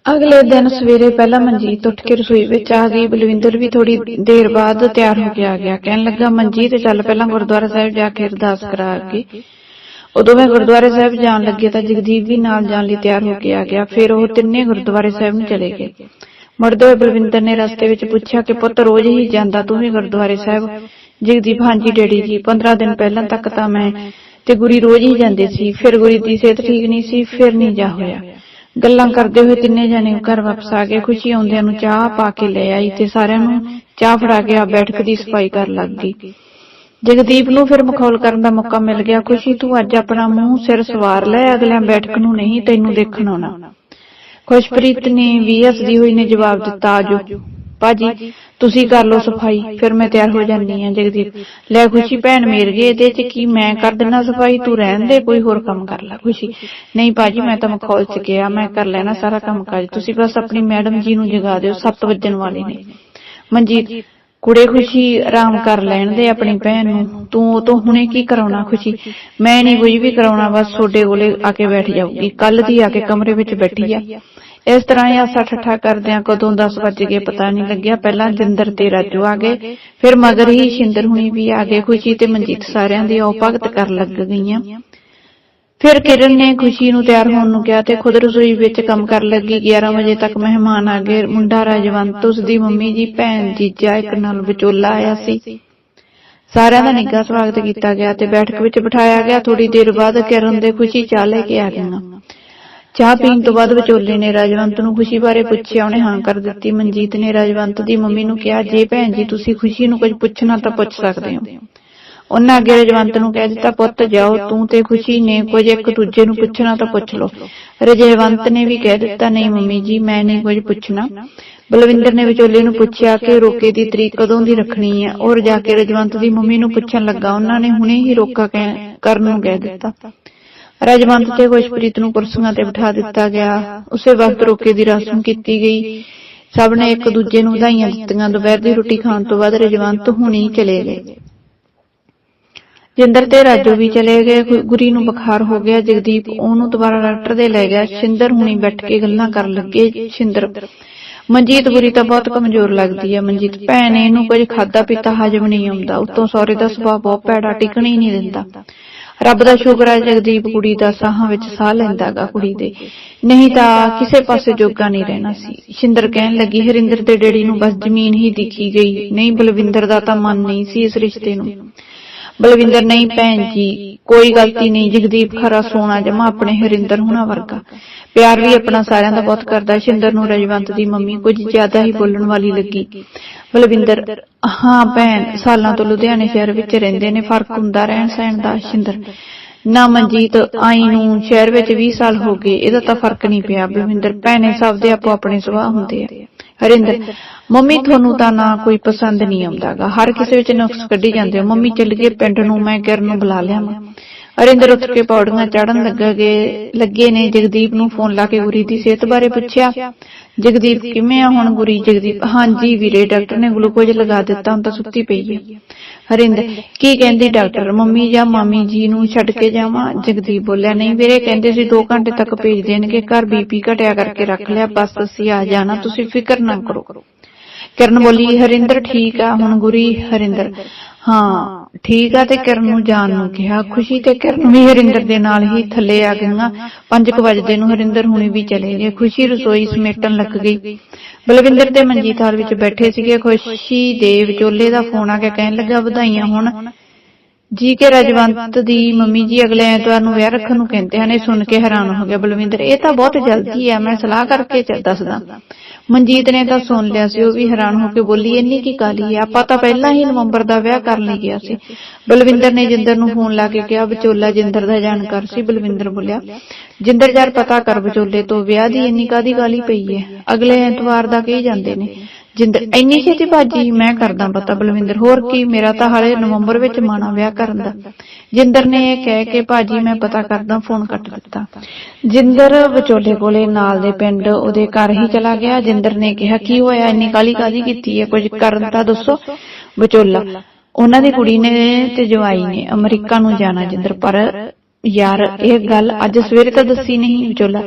ਅਗਲੇ ਦਿਨ ਸਵੇਰੇ ਪਹਿਲਾਂ ਮਨਜੀਤ ਉੱਠ ਕੇ ਰਸੋਈ ਵਿੱਚ ਆ ਗਈ। ਬਲਵਿੰਦਰ ਵੀ ਥੋੜੀ ਦੇਰ ਬਾਅਦ ਤਿਆਰ ਹੋ ਕੇ ਆ ਗਿਆ। ਕਹਿਣ ਲੱਗਾ, ਮਨਜੀਤ, ਚੱਲ ਪਹਿਲਾਂ ਗੁਰਦੁਆਰਾ ਸਾਹਿਬ ਜਾ ਕੇ ਅਰਦਾਸ ਕਰਾ ਕੇ ਉਦੋਂ ਮੈਂ ਗੁਰਦੁਆਰੇ ਸਾਹਿਬ ਜਾਣ ਲੱਗੇ ਤਾਂ ਜਗਦੀਪ ਵੀ ਨਾਲ ਜਾਣ ਲਈ ਤਿਆਰ ਹੋ ਕੇ ਆ ਗਿਆ। ਫਿਰ ਉਹ ਤਿੰਨੇ ਗੁਰਦੁਆਰੇ ਸਾਹਿਬ ਨੂੰ ਚਲੇ ਗਏ। ਮੁੜਦੇ ਹੋਏ ਬਲਵਿੰਦਰ ਨੇ ਰਸਤੇ ਵਿੱਚ ਪੁੱਛਿਆ ਕਿ, ਪੁੱਤ, ਰੋਜ਼ ਹੀ ਜਾਂਦਾ ਤੂੰ ਵੀ ਗੁਰਦੁਆਰੇ ਸਾਹਿਬ? ਜਗਦੀਪ, ਹਾਂਜੀ ਡੈਡੀ ਜੀ 15 ਦਿਨ ਪਹਿਲਾਂ ਤੱਕ ਤਾਂ ਮੈਂ ਤੇ ਗੁਰੀ ਰੋਜ਼ ਹੀ ਜਾਂਦੇ ਸੀ। ਫਿਰ ਗੁਰੀ ਦੀ ਸਿਹਤ ਠੀਕ ਨਹੀਂ ਸੀ, ਫਿਰ ਨਹੀਂ ਜਾ ਹੋਇਆ। ਗੱਲਾਂ ਕਰਦੇ ਹੋਏ ਤਿੰਨੇ ਜਣੇ ਘਰ ਵਾਪਸ ਆ ਗਏ। ਖੁਸ਼ੀ ਆਉਂਦਿਆਂ ਨੂੰ ਚਾਹ ਪਾ ਕੇ ਲੈ ਆਈ ਤੇ ਸਾਰਿਆਂ ਨੂੰ ਚਾਹ ਫੜਾ ਕੇ ਆ ਬੈਠਕ ਦੀ ਸਫ਼ਾਈ ਕਰਨ ਲੱਗ ਗਈ। ਜਗਦੀਪ ਨੂੰ ਫਿਰ ਮਖੌਲ ਕਰਨ ਦਾ ਮੌਕਾ ਮਿਲ ਗਿਆ। ਖੁਸ਼ੀ, ਤੂੰ ਅੱਜ ਆਪਣਾ ਮੂੰਹ ਸਿਰ ਸਵਾਰ ਲੈ, ਅਗਲਿਆਂ ਬੈਠਕ ਨੂੰ ਨਹੀਂ ਤੈਨੂੰ ਦੇਖਣ ਆਉਣਾ। ਖੁਸ਼ਪ੍ਰੀਤ ਨੇ ਵੀ ਦੀ ਹੋਈ ਨੇ ਜਵਾਬ ਦਿੱਤਾ, ਆਜੋ। ਭਾਜੀ ਤੁਸੀਂ ਕਰ ਲਓ ਸਫ਼ਾਈ ਫਿਰ ਮੈਂ ਤਿਆਰ ਹੋ ਜਾਂਦੀ ਹਾਂ ਜਗਦੀਪ। ਲੈ ਖੁਸ਼ੀ ਭੈਣ ਮੇਰ ਗਏ ਇਹਦੇ ਚ ਕੀ ਮੈਂ ਕਰ ਦੇਣਾ ਸਫ਼ਾਈ ਤੂੰ ਰਹਿਣ ਦੇ ਕੋਈ ਹੋਰ ਕੰਮ ਕਰ ਲੈ ਖੁਸ਼ੀ। ਨਹੀਂ ਭਾਜੀ ਮੈਂ ਤਾਂ ਮਖੌਲ ਚ ਗਿਆ ਮੈਂ ਕਰ ਲੈਣਾ ਸਾਰਾ ਕੰਮ ਕਾਜ ਤੁਸੀਂ ਬਸ ਆਪਣੀ ਮੈਡਮ ਜੀ ਨੂੰ ਜਗਾ ਦਿਓ 7 ਵਜਣ ਵਾਲੇ ਨੇ ਮਨਜੀਤ ਕੁੜੇ ਖੁਸ਼ੀ ਆਰਾਮ ਕਰ ਲੈਣ ਦੇ ਆਪਣੀ ਭੈਣ ਨੂੰ। ਤੂੰ ਉਹ ਤੋਂ ਹੁਣੇ ਕੀ ਕਰਾਉਣਾ ਖੁਸ਼ੀ? ਮੈਂ ਨਹੀਂ ਕੁਝ ਵੀ ਕਰਾਉਣਾ ਬਸ ਤੁਹਾਡੇ ਕੋਲੇ ਆ ਕੇ ਬੈਠ ਜਾਊਗੀ ਕੱਲ ਦੀ ਆ ਕੇ ਕਮਰੇ ਵਿੱਚ ਬੈਠੀ ਆ ਇਸ ਤਰ੍ਹਾਂ ਇਹ ਆਸਾ ਠੱਠਾ ਕਰਦਿਆਂ ਕਦੋਂ 10 ਵਜ ਗਏ, ਪਤਾ ਨਹੀਂ ਲੱਗਿਆ। ਪਹਿਲਾਂ ਜਿੰਦਰ ਤੇ ਰਾਜੂ ਆ ਗਏ, ਫਿਰ ਮਗਰ ਹੀ ਸ਼ਿੰਦਰ ਹੁਣੀ ਵੀ ਆ ਗਏ। ਖੁਸ਼ੀ ਤੇ ਮਨਜੀਤ ਸਾਰਿਆਂ ਦੀ ਆਓ ਭਗਤ ਕਰ ਲੱਗ ਗਈਆਂ। ਫਿਰ ਕਿਰਨ ਨੇ ਖੁਸ਼ੀ ਨੂੰ ਤਿਆਰ ਹੋਣ ਨੂੰ ਕਿਹਾ ਤੇ ਖੁਦ ਰਸੋਈ ਵਿੱਚ ਕੰਮ ਕਰਨ ਲੱਗੀ। 11 ਵਜੇ ਤੱਕ ਮਹਿਮਾਨ ਆ ਗਏ। ਮੁੰਡਾ ਰਾਜਵੰਤ ਉਸ ਦੀ ਮੰਮੀ ਜੀ, ਭੈਣ ਜੀਜਾ ਇੱਕ ਨਾਲ ਵਿਚੋਲਾ ਆਇਆ ਸੀ। ਸਾਰਿਆਂ ਦਾ ਨਿੱਘਾ ਸਵਾਗਤ ਕੀਤਾ ਗਿਆ ਤੇ ਬੈਠਕ ਵਿੱਚ ਬਿਠਾਇਆ ਗਿਆ। ਥੋੜੀ ਦੇਰ ਬਾਅਦ ਕਿਰਨ ਦੇ ਖੁਸ਼ੀ ਚਾਹ ਲੈ ਕੇ ਆ ਗਈਆਂ। ਚਾਹ ਪੀਣ ਤੋਂ ਬਾਅਦ ਵਿਚੋਲੇ ਨੇ ਰਾਜਵੰਤ ਨੂੰ ਖੁਸ਼ੀ ਬਾਰੇ ਪੁੱਛਿਆ ਉਹਨੇ ਹਾਂ ਕਰ ਦਿੱਤੀ। ਮਨਜੀਤ ਨੇ ਰਾਜਵੰਤ ਦੀ ਮੰਮੀ ਨੂੰ ਕਿਹਾ ਜੇ ਭੈਣ ਜੀ ਤੁਸੀਂ ਖੁਸ਼ੀ ਨੂੰ ਕੁਝ ਪੁੱਛਣਾ ਤਾਂ ਪੁੱਛ ਸਕਦੇ ਹੋ। ਉਹਨਾਂ ਅੱਗੇ ਰਜਵੰਤ ਨੂੰ ਕਹਿ ਦਿੱਤਾ ਪੁੱਤ ਜਾਓ ਤੂੰ ਤੇ ਖੁਸ਼ੀ ਨੇ ਕੁਝ ਇੱਕ ਦੂਜੇ ਨੂੰ ਪੁੱਛਣਾ ਤਾਂ ਪੁੱਛ ਲਓ। ਰਜਵੰਤ ਨੇ ਵੀ ਕਹਿ ਦਿੱਤਾ ਨਹੀਂ ਮੰਮੀ ਜੀ ਮੈਂ ਨਹੀਂ ਕੁਝ ਪੁੱਛਣਾ। ਬਲਵਿੰਦਰ ਨੇ ਵਿਚੋਲੇ ਨੂੰ ਪੁੱਛਿਆ ਕਿ ਰੋਕੇ ਦੀ ਤਰੀਕ ਕਦੋਂ ਦੀ ਰੱਖਣੀ ਹੈ? ਔਰ ਜਾ ਕੇ ਰਜਵੰਤ ਦੀ ਮੰਮੀ ਨੂੰ ਪੁੱਛਣ ਲੱਗਾ। ਉਹਨਾਂ ਨੇ ਹੁਣੇ ਹੀ ਰੋਕਾ ਕਰਨ ਨੂੰ ਕਹਿ ਦਿੱਤਾ ਰਜਵੰਤ ਤੇ ਖੁਸ਼ਪ੍ਰੀਤ ਨੂੰ ਕੁਰਸੀਆਂ ਤੇ ਬਿਠਾ ਦਿੱਤਾ ਗਿਆ। ਉਸੇ ਵਕਤ ਰੋਕੇ ਦੀ ਰਸਮ ਕੀਤੀ ਗਈ। ਸਭ ਨੇ ਇੱਕ ਦੂਜੇ ਨੂੰ ਵਧਾਈਆਂ ਦਿੱਤੀਆਂ। ਦੁਪਹਿਰ ਦੀ ਰੋਟੀ ਖਾਣ ਤੋਂ ਬਾਅਦ ਰਜਵੰਤ ਹੁਣੀ ਚਲੇ ਗਏ। ਜਿੰਦਰ ਤੇ ਰਾਜੂ ਵੀ ਚਲੇ ਗਏ। ਗੁਰੀ ਨੂੰ ਬੁਖਾਰ ਹੋ ਗਿਆ। ਜਗਦੀਪ ਉਹਨੂੰ ਦੁਬਾਰਾ ਡਾਕਟਰ ਦੇ ਲੈ ਗਿਆ। ਸ਼ਿੰਦਰ ਹੁਣੀ ਬੈਠ ਕੇ ਗੱਲਾਂ ਕਰਨ ਲੱਗੇ। ਸ਼ਿੰਦਰ ਮਨਜੀਤ, ਗੁਰੀ ਤਾਂ ਬਹੁਤ ਕਮਜ਼ੋਰ ਲੱਗਦੀ ਹੈ ਮਨਜੀਤ, ਭੈਣ, ਇਹਨੂੰ ਕੁਝ ਖਾਦਾ ਪੀਤਾ ਹਜਮ ਨਹੀਂ ਆਉਂਦਾ। ਉਤੋਂ ਸਹੁਰੇ ਦਾ ਸੁਭਾਅ ਬਹੁਤ ਭੈੜਾ, ਟਿਕਣ ਹੀ ਨਹੀਂ ਦਿੰਦਾ। ਰੱਬ ਦਾ ਸ਼ੁਕਰ ਹੈ, ਜਗਦੀਪ ਕੁੜੀ ਦਾ ਸਾਹਾਂ ਵਿੱਚ ਸਾਹ ਲੈਂਦਾਗਾ ਕੁੜੀ ਦੇ। ਨਹੀਂ ਤਾਂ ਕਿਸੇ ਪਾਸੇ ਜੋਗਾ ਨਹੀਂ ਰਹਿਣਾ ਸੀ। ਸ਼ਿੰਦਰ ਕਹਿਣ ਲੱਗੀ, ਹਰਿੰਦਰ ਦੇ ਡੈਡੀ ਨੂੰ ਬਸ ਜ਼ਮੀਨ ਹੀ ਦਿਖੀ ਗਈ। ਨਹੀਂ ਬਲਵਿੰਦਰ ਦਾ ਤਾਂ ਮਨ ਨਹੀਂ ਸੀ ਇਸ ਰਿਸ਼ਤੇ ਨੂੰ। ਬਲਵਿੰਦਰ ਨਹੀਂ ਭੈਣ ਜੀ ਕੋਈ ਗਲਤੀ ਨਹੀਂ ਜਗਦੀਪ ਖਰਾ ਸੋਨਾ ਜਮਾ ਆਪਣੇ ਹਰਿੰਦਰ ਹੁਣਾ ਵਰਗਾ। ਪਿਆਰ ਵੀ ਆਪਣਾ ਸਾਰਿਆਂ ਦਾ ਬਹੁਤ ਕਰਦਾ ਸ਼ਿੰਦਰ ਨੂੰ ਰਜਵੰਤ ਦੀ ਮੰਮੀ ਕੁਝ ਜ਼ਿਆਦਾ ਹੀ ਬੋਲਣ ਵਾਲੀ ਲੱਗੀ। ਬਲਵਿੰਦਰ ਹਾਂ ਭੈਣ ਸਾਲਾਂ ਤੋਂ ਲੁਧਿਆਣੇ ਸ਼ਹਿਰ ਵਿੱਚ ਰਹਿੰਦੇ ਨੇ ਫ਼ਰਕ ਹੁੰਦਾ ਰਹਿਣ ਸਹਿਣ ਦਾ ਸ਼ਿੰਦਰ। ਨਾ ਮਨਜੀਤ ਆਈ ਨੂੰ ਸ਼ਹਿਰ ਵਿੱਚ 20 ਸਾਲ ਹੋ ਗਏ ਇਹਦਾ ਤਾਂ ਫ਼ਰਕ ਨਹੀਂ ਪਿਆ ਬਲਵਿੰਦਰ ਭੈਣੇ ਸਭ ਦੇ ਆਪੋ ਆਪਣੇ ਸੁਭਾਅ ਹੁੰਦੇ ਆ। ਹਰਿੰਦਰ ਮੰਮੀ ਤੁਹਾਨੂੰ ਤਾਂ ਨਾ ਕੋਈ ਪਸੰਦ ਨਹੀਂ ਆਉਂਦਾਗਾ ਹਰ ਕਿਸੇ ਵਿੱਚ ਨੁਕਸ ਕੱਢੀ ਜਾਂਦੇ ਹੋ। ਮੰਮੀ ਚੱਲ ਗਏ ਪਿੰਡ ਨੂੰ ਮੈਂ ਕਿਰਨ ਨੂੰ ਬੁਲਾ ਲਿਆਵਾਂ ਹਰਿੰਦਰ ਉੱਠ ਕੇ ਪੌੜੀਆਂ ਚੜਨ ਲੱਗੇ ਲੱਗੇ ਨੇ, ਜਗਦੀਪ ਨੂੰ ਫੋਨ ਲਾ ਕੇ ਗੁਰੀ ਦੀ ਸਿਹਤ ਬਾਰੇ ਪੁੱਛਿਆ। ਜਗਦੀਪ, ਕਿਵੇਂ ਆ ਹੁਣ ਗੁਰੀ? ਜਗਦੀਪ, ਹਾਂਜੀ ਵੀਰੇ, ਡਾਕਟਰ ਨੇ ਗਲੂਕੋਜ਼ ਲਗਾ ਦਿੱਤਾ, ਹੁਣ ਤਾਂ ਸੁੱਤੀ ਪਈ ਹੈ ਹਰਿੰਦਰ, ਕੀ ਕਹਿੰਦੀ ਡਾਕਟਰ? ਮੰਮੀ ਜਾਂ ਮਾਮੀ ਜੀ ਨੂੰ ਛੱਡ ਕੇ ਜਾਵਾਂ? ਜਗਦੀਪ ਬੋਲਿਆ, ਨਹੀਂ ਵੀਰੇ, ਕਹਿੰਦੇ ਸੀ 2 ਘੰਟੇ ਤੱਕ ਭੇਜ ਦੇਣਗੇ, ਘਰ ਬੀਪੀ ਘਟਿਆ ਕਰਕੇ ਰੱਖ ਲਿਆ, ਬਸ ਅਸੀਂ ਆ ਜਾਣਾ, ਤੁਸੀਂ ਫਿਕਰ ਨਾ ਕਰੋ। ਕਿਰਨ ਬੋਲੀ, ਹਰਿੰਦਰ ਠੀਕ ਆ, ਹੁਣ ਗੁਰੀ ਹਰਿੰਦਰ। ਹਾਂ, ਠੀਕ ਆ ਤੇ ਕਿਰਨ ਨੂੰ ਜਾਣ ਨੂੰ ਕਿਹਾ, ਖੁਸ਼ੀ ਤੇ ਕਿਰਨ ਵੀ ਹਰਿੰਦਰ ਦੇ ਨਾਲ ਹੀ ਥੱਲੇ ਆ ਗਈਆਂ। 5 ਵਜੇ ਨੂੰ ਹਰਿੰਦਰ ਹੁਣੀ ਵੀ ਚਲੇ ਗਏ। ਖੁਸ਼ੀ ਰਸੋਈ ਸਮੇਟਣ ਲੱਗ ਗਈ। ਬਲਵਿੰਦਰ ਤੇ ਮਨਜੀਤ ਹਾਲ ਵਿੱਚ ਬੈਠੇ ਸੀਗੇ। ਖੁਸ਼ੀ ਦੇ ਵਿਚੋਲੇ ਦਾ ਫੋਨ ਆ ਕੇ ਕਹਿਣ ਲੱਗਾ, ਵਧਾਈਆਂ ਹੁਣ। ਜੀ ਕੇ ਰਜਵੰਤ ਦੀ ਮੰਮੀ ਜੀ ਅਗਲੇ ਐਤਵਾਰ ਨੂੰ ਵਿਆਹ ਰੱਖਣ ਨੂੰ ਕਹਿੰਦੇ ਹਨ, ਇਹ ਸੁਣ ਕੇ ਹੈਰਾਨ ਹੋ ਗਿਆ ਬਲਵਿੰਦਰ, ਇਹ ਤਾਂ ਬਹੁਤ ਜਲਦੀ ਹੈ, ਮੈਂ ਸਲਾਹ ਕਰਕੇ ਦੱਸਦਾ। ਮਨਜੀਤ ਨੇ ਤਾਂ ਸੁਣ ਲਿਆ ਸੀ, ਉਹ ਵੀ ਹੈਰਾਨ ਹੋ ਕੇ ਬੋਲੀ, ਇੰਨੀ ਕੀ ਕਾਲੀ ਹੈ, ਆਪਾਂ ਤਾਂ ਪਹਿਲਾਂ ਹੀ ਨਵੰਬਰ ਦਾ ਵਿਆਹ ਕਰਨ ਲਈ ਗਿਆ ਸੀ। ਬਲਵਿੰਦਰ ਨੇ ਜਿੰਦਰ ਨੂੰ ਫੋਨ ਲਾ ਕੇ ਕਿਹਾ, ਵਿਚੋਲਾ ਜਿੰਦਰ ਦਾ ਜਾਣਕਾਰ ਸੀ, ਬਲਵਿੰਦਰ ਬੋਲਿਆ, ਜਿੰਦਰ ਯਾਰ ਪਤਾ ਕਰ ਵਿਚੋਲੇ ਤੋਂ, ਵਿਆਹ ਦੀ ਇੰਨੀ ਕਾਦੀ ਕਾਲੀ ਪਈ ਹੈ, ਅਗਲੇ ਐਤਵਾਰ ਦਾ ਕਹੀ ਜਾਂਦੇ ਨੇ। ਜਿੰਦਰ ਇੰਨੀ ਛੇਤੀ ਭਾਜੀ ਮੈਂ ਕਰਦਾ ਪਤਾ ਬਲਵਿੰਦਰ ਹੋਰ ਕੀ ਮੇਰਾ ਤਾਂ ਹਾਲੇ ਨਵੰਬਰ ਵਿੱਚ ਮਾਣਾ ਵਿਆਹ ਕਰਨ ਦਾ। ਜਿੰਦਰ ਨੇ ਇਹ ਕਹਿ ਕੇ ਭਾਜੀ ਮੈਂ ਪਤਾ ਕਰਦਾ ਫੋਨ ਕੱਟ ਦਿੱਤਾ। ਜਿੰਦਰ ਵਿਚੋਲੇ ਕੋਲੇ ਨਾਲ ਦੇ ਪਿੰਡ ਉਹਦੇ ਘਰ ਹੀ ਚਲਾ ਗਿਆ। ਜਿੰਦਰ ਨੇ ਕਿਹਾ ਕੀ ਹੋਇਆ? ਇੰਨੀ ਕਾਲੀ ਕਾਦੀ ਕੀਤੀ ਹੈ? ਕੁਝ ਕਰਨ ਤਾਂ ਦੱਸੋ। ਵਿਚੋਲਾ। ਉਹਨਾਂ ਦੀ ਕੁੜੀ ਨੇ ਤੇ ਜਵਾਈ ਨੇ। ਅਮਰੀਕਾ ਨੂੰ ਜਾਣਾ ਜਿੰਦਰ ਪਰ ਯਾਰ ਇਹ ਗੱਲ ਅੱਜ ਸਵੇਰੇ ਤਾਂ ਦੱਸੀ ਨਹੀਂ ਵਿਚੋਲਾ।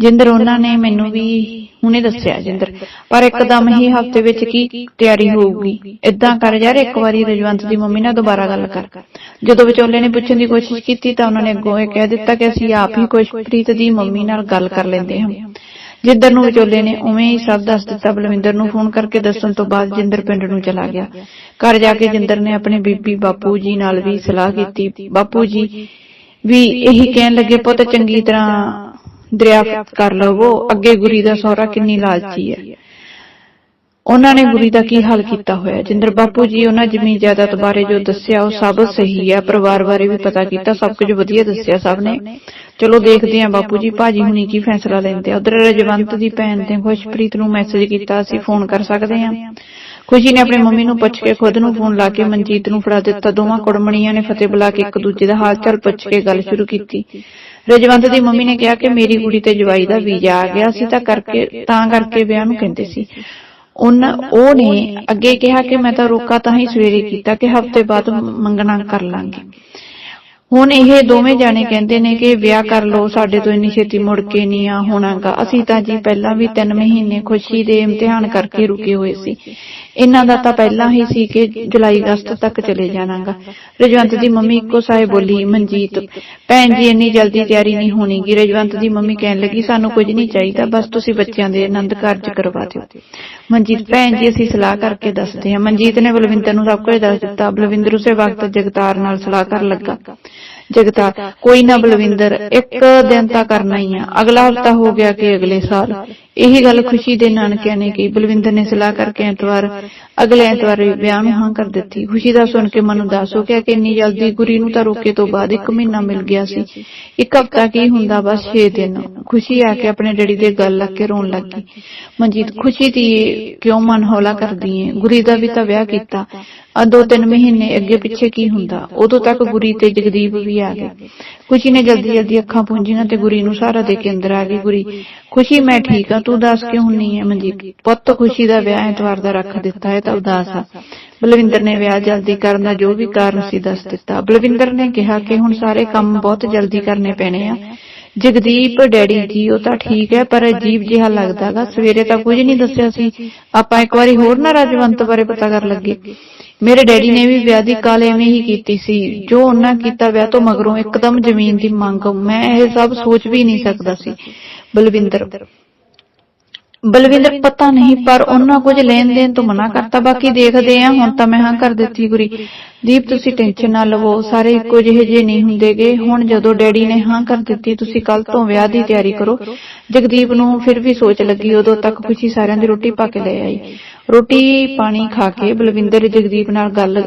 ਜਿੰਦਰ, ਉਹਨਾਂ ਨੇ ਮੈਨੂੰ ਵੀ ਹੁਣੇ ਦੱਸਿਆ ਜਿੰਦਰ। ਪਰ ਇੱਕਦਮ ਹੀ ਹਫ਼ਤੇ ਵਿੱਚ ਕੀ ਤਿਆਰੀ ਹੋਊਗੀ? ਇਦਾਂ ਕਰ ਯਾਰ, ਇੱਕ ਵਾਰੀ ਰਜਵੰਤ ਦੀ ਮੰਮੀ ਨਾਲ ਦੁਬਾਰਾ ਗੱਲ ਕਰ। ਜਦੋਂ ਵਿਚੋਲੇ ਨੇ ਪੁੱਛਣ ਦੀ ਕੋਸ਼ਿਸ਼ ਕੀਤੀ ਤਾਂ ਉਹਨਾਂ ਨੇ ਅੱਗੋਂ ਇਹ ਕਹਿ ਦਿੱਤਾ ਕਿ ਅਸੀਂ ਆਪ ਹੀ ਖੁਸ਼ਪ੍ਰੀਤ ਦੀ ਮੰਮੀ ਨਾਲ ਗੱਲ ਕਰ ਲੈਂਦੇ ਹਾਂ। ਜਿੰਦਰ ਨੂੰ ਵਿਚੋਲੇ ਨੇ ਉਵੇਂ ਹੀ ਸਭ ਦੱਸ ਦਿੱਤਾ, ਬਲਵਿੰਦਰ ਨੂੰ ਫੋਨ ਕਰਕੇ ਦੱਸਣ ਤੋਂ ਬਾਅਦ ਜਿੰਦਰ ਪਿੰਡ ਨੂੰ ਚਲਾ ਗਿਆ। ਘਰ ਜਾ ਕੇ ਜਿੰਦਰ ਨੇ ਆਪਣੇ ਬੀਬੀ ਬਾਪੂ ਜੀ ਨਾਲ ਵੀ ਸਲਾਹ ਕੀਤੀ। ਬਾਪੂ ਜੀ ਵੀ ਇਹੀ ਕਹਿਣ ਲੱਗੇ, ਪੁੱਤ, ਚੰਗੀ ਤਰ੍ਹਾਂ ਦਰਿਆਫਤ ਕਰ ਲਵੋ। ਅੱਗੇ ਗੁਰੀ ਦਾ ਸਹੁਰਾ ਕਿੰਨੀ ਲਾਲਚੀ ਹੈ। ਉਹਨਾਂ ਨੇ ਗੁਰੀ ਦਾ ਕੀ ਹਾਲ ਕੀਤਾ ਹੋਇਆ? ਜਿੰਦਰ ਬਾਪੂ ਜੀ, ਉਹਨਾਂ ਜ਼ਮੀਨ ਜਾਇਦਾਦ ਬਾਰੇ ਜੋ ਦੱਸਿਆ, ਉਹ ਸਭ ਸਹੀ ਹੈ। ਪਰਿਵਾਰ ਬਾਰੇ ਵੀ ਪਤਾ ਕੀਤਾ, ਸਭ ਕੁਝ ਵਧੀਆ ਦੱਸਿਆ ਸਭ ਨੇ। ਚਲੋ ਦੇਖਦੇ ਹਾਂ ਬਾਪੂ ਜੀ, ਭਾਜੀ ਹੁਣੀ ਕੀ ਫੈਸਲਾ ਲੈਂਦੇ ਆ। ਉਧਰ ਰਜਵੰਤ ਦੀ ਭੈਣ ਤੇ ਖੁਸ਼ਪ੍ਰੀਤ ਨੂੰ ਮੈਸੇਜ ਕੀਤਾ, ਅਸੀਂ ਫੋਨ ਕਰ ਸਕਦੇ ਹਾਂ। ਖੁਸ਼ੀ ਨੇ ਆਪਣੀ ਮੰਮੀ ਨੂੰ ਪੁੱਛ ਕੇ ਖੁਦ ਨੂੰ ਫੋਨ ਲਾ ਕੇ ਮਨਜੀਤ ਨੂੰ ਫੜਾ ਦਿੱਤਾ। ਦੋਵਾਂ ਕੁੜਮਣੀਆਂ ਨੇ ਫਤਿਹ ਬੁਲਾ ਕੇ ਇੱਕ ਦੂਜੇ ਦਾ ਹਾਲ ਚਾਲ ਪੁੱਛ ਕੇ ਗੱਲ ਸ਼ੁਰੂ ਕੀਤੀ। ਰਜਵੰਤ ਦੀ ਮੰਮੀ ਨੇ ਕਿਹਾ ਕਿ ਮੇਰੀ ਕੁੜੀ ਤੇ ਜਵਾਈ ਦਾ ਵੀਜ਼ਾ ਆ ਗਿਆ ਸੀ, ਤਾਂ ਕਰਕੇ ਤਾਂ ਕਰਕੇ ਵਿਆਹ ਨੂੰ ਕਹਿੰਦੇ ਸੀ। ਉਹਨਾਂ ਉਹ ਨੇ ਅੱਗੇ ਕਿਹਾ ਕਿ ਮੈਂ ਤਾਂ ਰੋਕਾ ਤਾਂ ਹੀ ਸਵੇਰੇ ਕੀਤਾ ਕਿ ਹਫ਼ਤੇ ਬਾਅਦ ਮੰਗਣਾ ਕਰ ਲਾਂਗੇ। ਹੁਣ ਇਹ ਦੋਵੇਂ ਜਾਣੇ ਕਹਿੰਦੇ ਨੇ ਕਿ ਵਿਆਹ ਕਰ ਲਓ, ਸਾਡੇ ਤੋਂ ਇੰਨੀ ਛੇਤੀ ਮੁੜ ਕੇ ਨਹੀਂ ਆ ਹੋਣਾਗਾ। ਅਸੀਂ ਤਾਂ ਜੀ ਪਹਿਲਾਂ ਵੀ 3 ਮਹੀਨੇ ਖੁਸ਼ੀ ਦੇ ਇਮਤਿਹਾਨ ਕਰਕੇ ਰੁਕੇ ਹੋਏ ਸੀ। ਇਹਨਾਂ ਦਾ ਤਾਂ ਪਹਿਲਾਂ ਹੀ ਸੀ ਕਿ ਜੁਲਾਈ ਅਗਸਤ ਤੱਕ ਚਲੇ ਜਾਣਾਗਾ। ਰਜਵੰਤ ਦੀ ਮੰਮੀ ਇੱਕੋ ਸਾਏ ਬੋਲੀ, ਮਨਜੀਤ, ਭੈਣ ਜੀ, ਇੰਨੀ ਜਲਦੀ ਤਿਆਰੀ ਨਹੀਂ ਹੋਣੀਗੀ। ਰਜਵੰਤ ਦੀ ਮੰਮੀ ਕਹਿਣ ਲੱਗੀ, ਸਾਨੂੰ ਕੁਝ ਨਹੀਂ ਚਾਹੀਦਾ, ਬਸ ਤੁਸੀਂ ਬੱਚਿਆਂ ਦੇ ਆਨੰਦ ਕਾਰਜ ਕਰਵਾ ਦਿਓ। ਮਨਜੀਤ, ਭੈਣ ਜੀ, ਅਸੀਂ ਸਲਾਹ ਕਰਕੇ ਦੱਸਦੇ ਹਾਂ। ਮਨਜੀਤ ਨੇ ਬਲਵਿੰਦਰ ਨੂੰ ਸਭ ਕੁਝ ਦੱਸ ਦਿੱਤਾ। ਬਲਵਿੰਦਰ ਉਸੇ ਵਕਤ ਜਗਤਾਰ ਨਾਲ ਸਲਾਹ ਕਰਨ ਲੱਗਾ। ਜਗਤਾਰ, ਕੋਈ ਨਾ ਬਲਵਿੰਦਰ, ਇੱਕ ਦਿਨ ਤਾਂ ਕਰਨਾ ਹੀ ਆ। ਅਗਲਾ ਹਫਤਾ ਹੋ ਗਿਆ ਕਿ ਅਗਲੇ ਸਾਲ। ਇਹੀ ਗੱਲ ਖੁਸ਼ੀ ਦੇ ਨਾਨਕਿਆਂ ਨੇ ਕਹੀ, ਬਲਵਿੰਦਰ ਨੇ ਸਲਾਹ ਕਰਕੇ ਐਤਵਾਰ, ਅਗਲੇ ਐਤਵਾਰ ਵਿਆਹ ਨੂੰ ਹਾਂ ਕਰ ਦਿੱਤੀ। ਖੁਸ਼ੀ ਦਾ ਸੁਣ ਕੇ ਮਨ ਉਦਾਸ ਹੋ ਗਿਆ ਕਿ ਇੰਨੀ ਜਲਦੀ ਗੁਰੀ ਨੂੰ ਤਾਂ ਰੋਕੇ ਤੋਂ ਬਾਅਦ ਇੱਕ ਮਹੀਨਾ ਮਿਲ ਗਿਆ ਸੀ। ਇੱਕ ਹਫਤਾ ਕੀ ਹੁੰਦਾ, ਬਸ 6 ਦਿਨ। ਖੁਸ਼ੀ ਆ ਕੇ ਆਪਣੇ ਡੈਡੀ ਦੇ ਗੱਲ ਲੱਗ ਕੇ ਰੋਣ ਲੱਗੀ ਮਨਜੀਤ, ਖੁਸ਼ੀ ਦੀ ਕਿਉਂ ਮਨ ਹੌਲਾ ਕਰਦੀ ਏ? ਗੁਰੀ ਦਾ ਵੀ ਤਾਂ ਵਿਆਹ ਕੀਤਾ। ਆ ਦੋ ਤਿੰਨ ਮਹੀਨੇ ਅੱਗੇ ਪਿੱਛੇ ਕੀ ਹੁੰਦਾ? ਉਦੋਂ ਤੱਕ ਗੁਰੀ ਤੇ ਜਗਦੀਪ ਵੀ ਆ ਗਏ। ਖੁਸ਼ੀ ਨੇ ਜਲਦੀ ਜਲਦੀ ਅੱਖਾਂ ਪੂੰਝੀਆਂ ਤੇ ਗੁਰੀ ਨੂੰ ਸਹਾਰਾ ਦੇ ਕੇ ਅੰਦਰ ਆ ਗਈ। ਗੁਰੀ, ਖੁਸ਼ੀ, ਮੈਂ ਠੀਕ ਆ ਤੂੰ ਦੱਸ ਕਿਉਂ ਨਹੀਂ ਹੈ, ਮਨਜੀਤ? ਪੁੱਤ ਖੁਸ਼ੀ ਦਾ ਵਿਆਹ ਐਤਵਾਰ ਦਾ ਰੱਖ ਦਿੱਤਾ ਹੈ ਤਾਂ ਉਦਾਸ ਆ। ਬਲਵਿੰਦਰ ਨੇ ਵਿਆਹ ਜਲਦੀ ਕਰਨ ਦਾ ਜੋ ਵੀ ਕਾਰਨ ਸੀ ਦੱਸ ਦਿੱਤਾ। ਬਲਵਿੰਦਰ ਨੇ ਕਿਹਾ ਕਿ ਹੁਣ ਸਾਰੇ ਕੰਮ ਬਹੁਤ ਜਲਦੀ ਕਰਨੇ ਪੈਣੇ ਆ। ਜਗਦੀਪ ਡੈਡੀ ਜੀ ਉਹ ਤਾਂ ਠੀਕ ਹੈ, ਪਰ ਅਜੀਬ ਜਿਹਾ ਲੱਗਦਾਗਾ ਸਵੇਰੇ ਤਾਂ ਕੁਝ ਨਹੀਂ ਦੱਸਿਆ ਸੀ। ਆਪਾਂ ਇੱਕ ਵਾਰੀ ਹੋਰ ਨਾ ਰਾਜਵੰਤ ਬਾਰੇ ਪਤਾ ਕਰ ਲੱਗੇ। ਮੇਰੇ ਡੈਡੀ ਨੇ ਵੀ ਵਿਆਹ ਦੀ ਕਾਲ ਐਵੇਂ ਹੀ ਕੀਤੀ ਸੀ। ਜੋ ਉਹਨਾਂ ਕੀਤਾ ਵਿਆਹ ਤੋਂ ਮਗਰੋਂ ਇੱਕਦਮ ਜ਼ਮੀਨ ਦੀ ਮੰਗ, ਮੈਂ ਇਹ ਸਭ ਸੋਚ ਵੀ ਨਹੀਂ ਸਕਦਾ ਸੀ। ਬਲਵਿੰਦਰ ਬਲਵਿੰਦਰ ਪਤਾ ਨਹੀਂ ਪਰ ਉਹਨਾਂ ਕੁਝ ਲੈਣ ਦੇਣ ਤੋਂ ਮਨਾ ਕਰਤਾ। ਬਾਕੀ ਦੇਖਦੇ ਆ ਹੁਣ ਤਾਂ ਮੈਂ ਹਾਂ ਕਰ ਦਿੱਤੀ ਗੁਰੀ ਦੀਪ ਤੁਸੀਂ ਟੈਨਸ਼ਨ ਨਾ ਲਵੋ ਸਾਰੇ ਇੱਕੋ ਜਿਹੇ ਜਿਹੇ ਨਹੀਂ ਹੁੰਦੇਗੇ। ਹੁਣ ਜਦੋਂ ਡੈਡੀ ਨੇ ਹਾਂ ਕਰ ਦਿੱਤੀ ਤੁਸੀਂ ਕੱਲ ਤੋਂ ਵਿਆਹ ਦੀ ਤਿਆਰੀ ਕਰੋ। ਜਗਦੀਪ ਨੂੰ ਫਿਰ ਵੀ ਸੋਚ ਲੱਗੀ ਉਦੋਂ ਤੱਕ ਖੁਸ਼ੀ ਸਾਰਿਆਂ ਦੀ ਰੋਟੀ ਪਾ ਕੇ ਲੈ ਆਈ। ਰੋਟੀ ਪਾਣੀ ਖਾ ਕੇ ਬਲਵਿੰਦਰ ਜਗਦੀਪ ਨਾਲ ਗੱਲ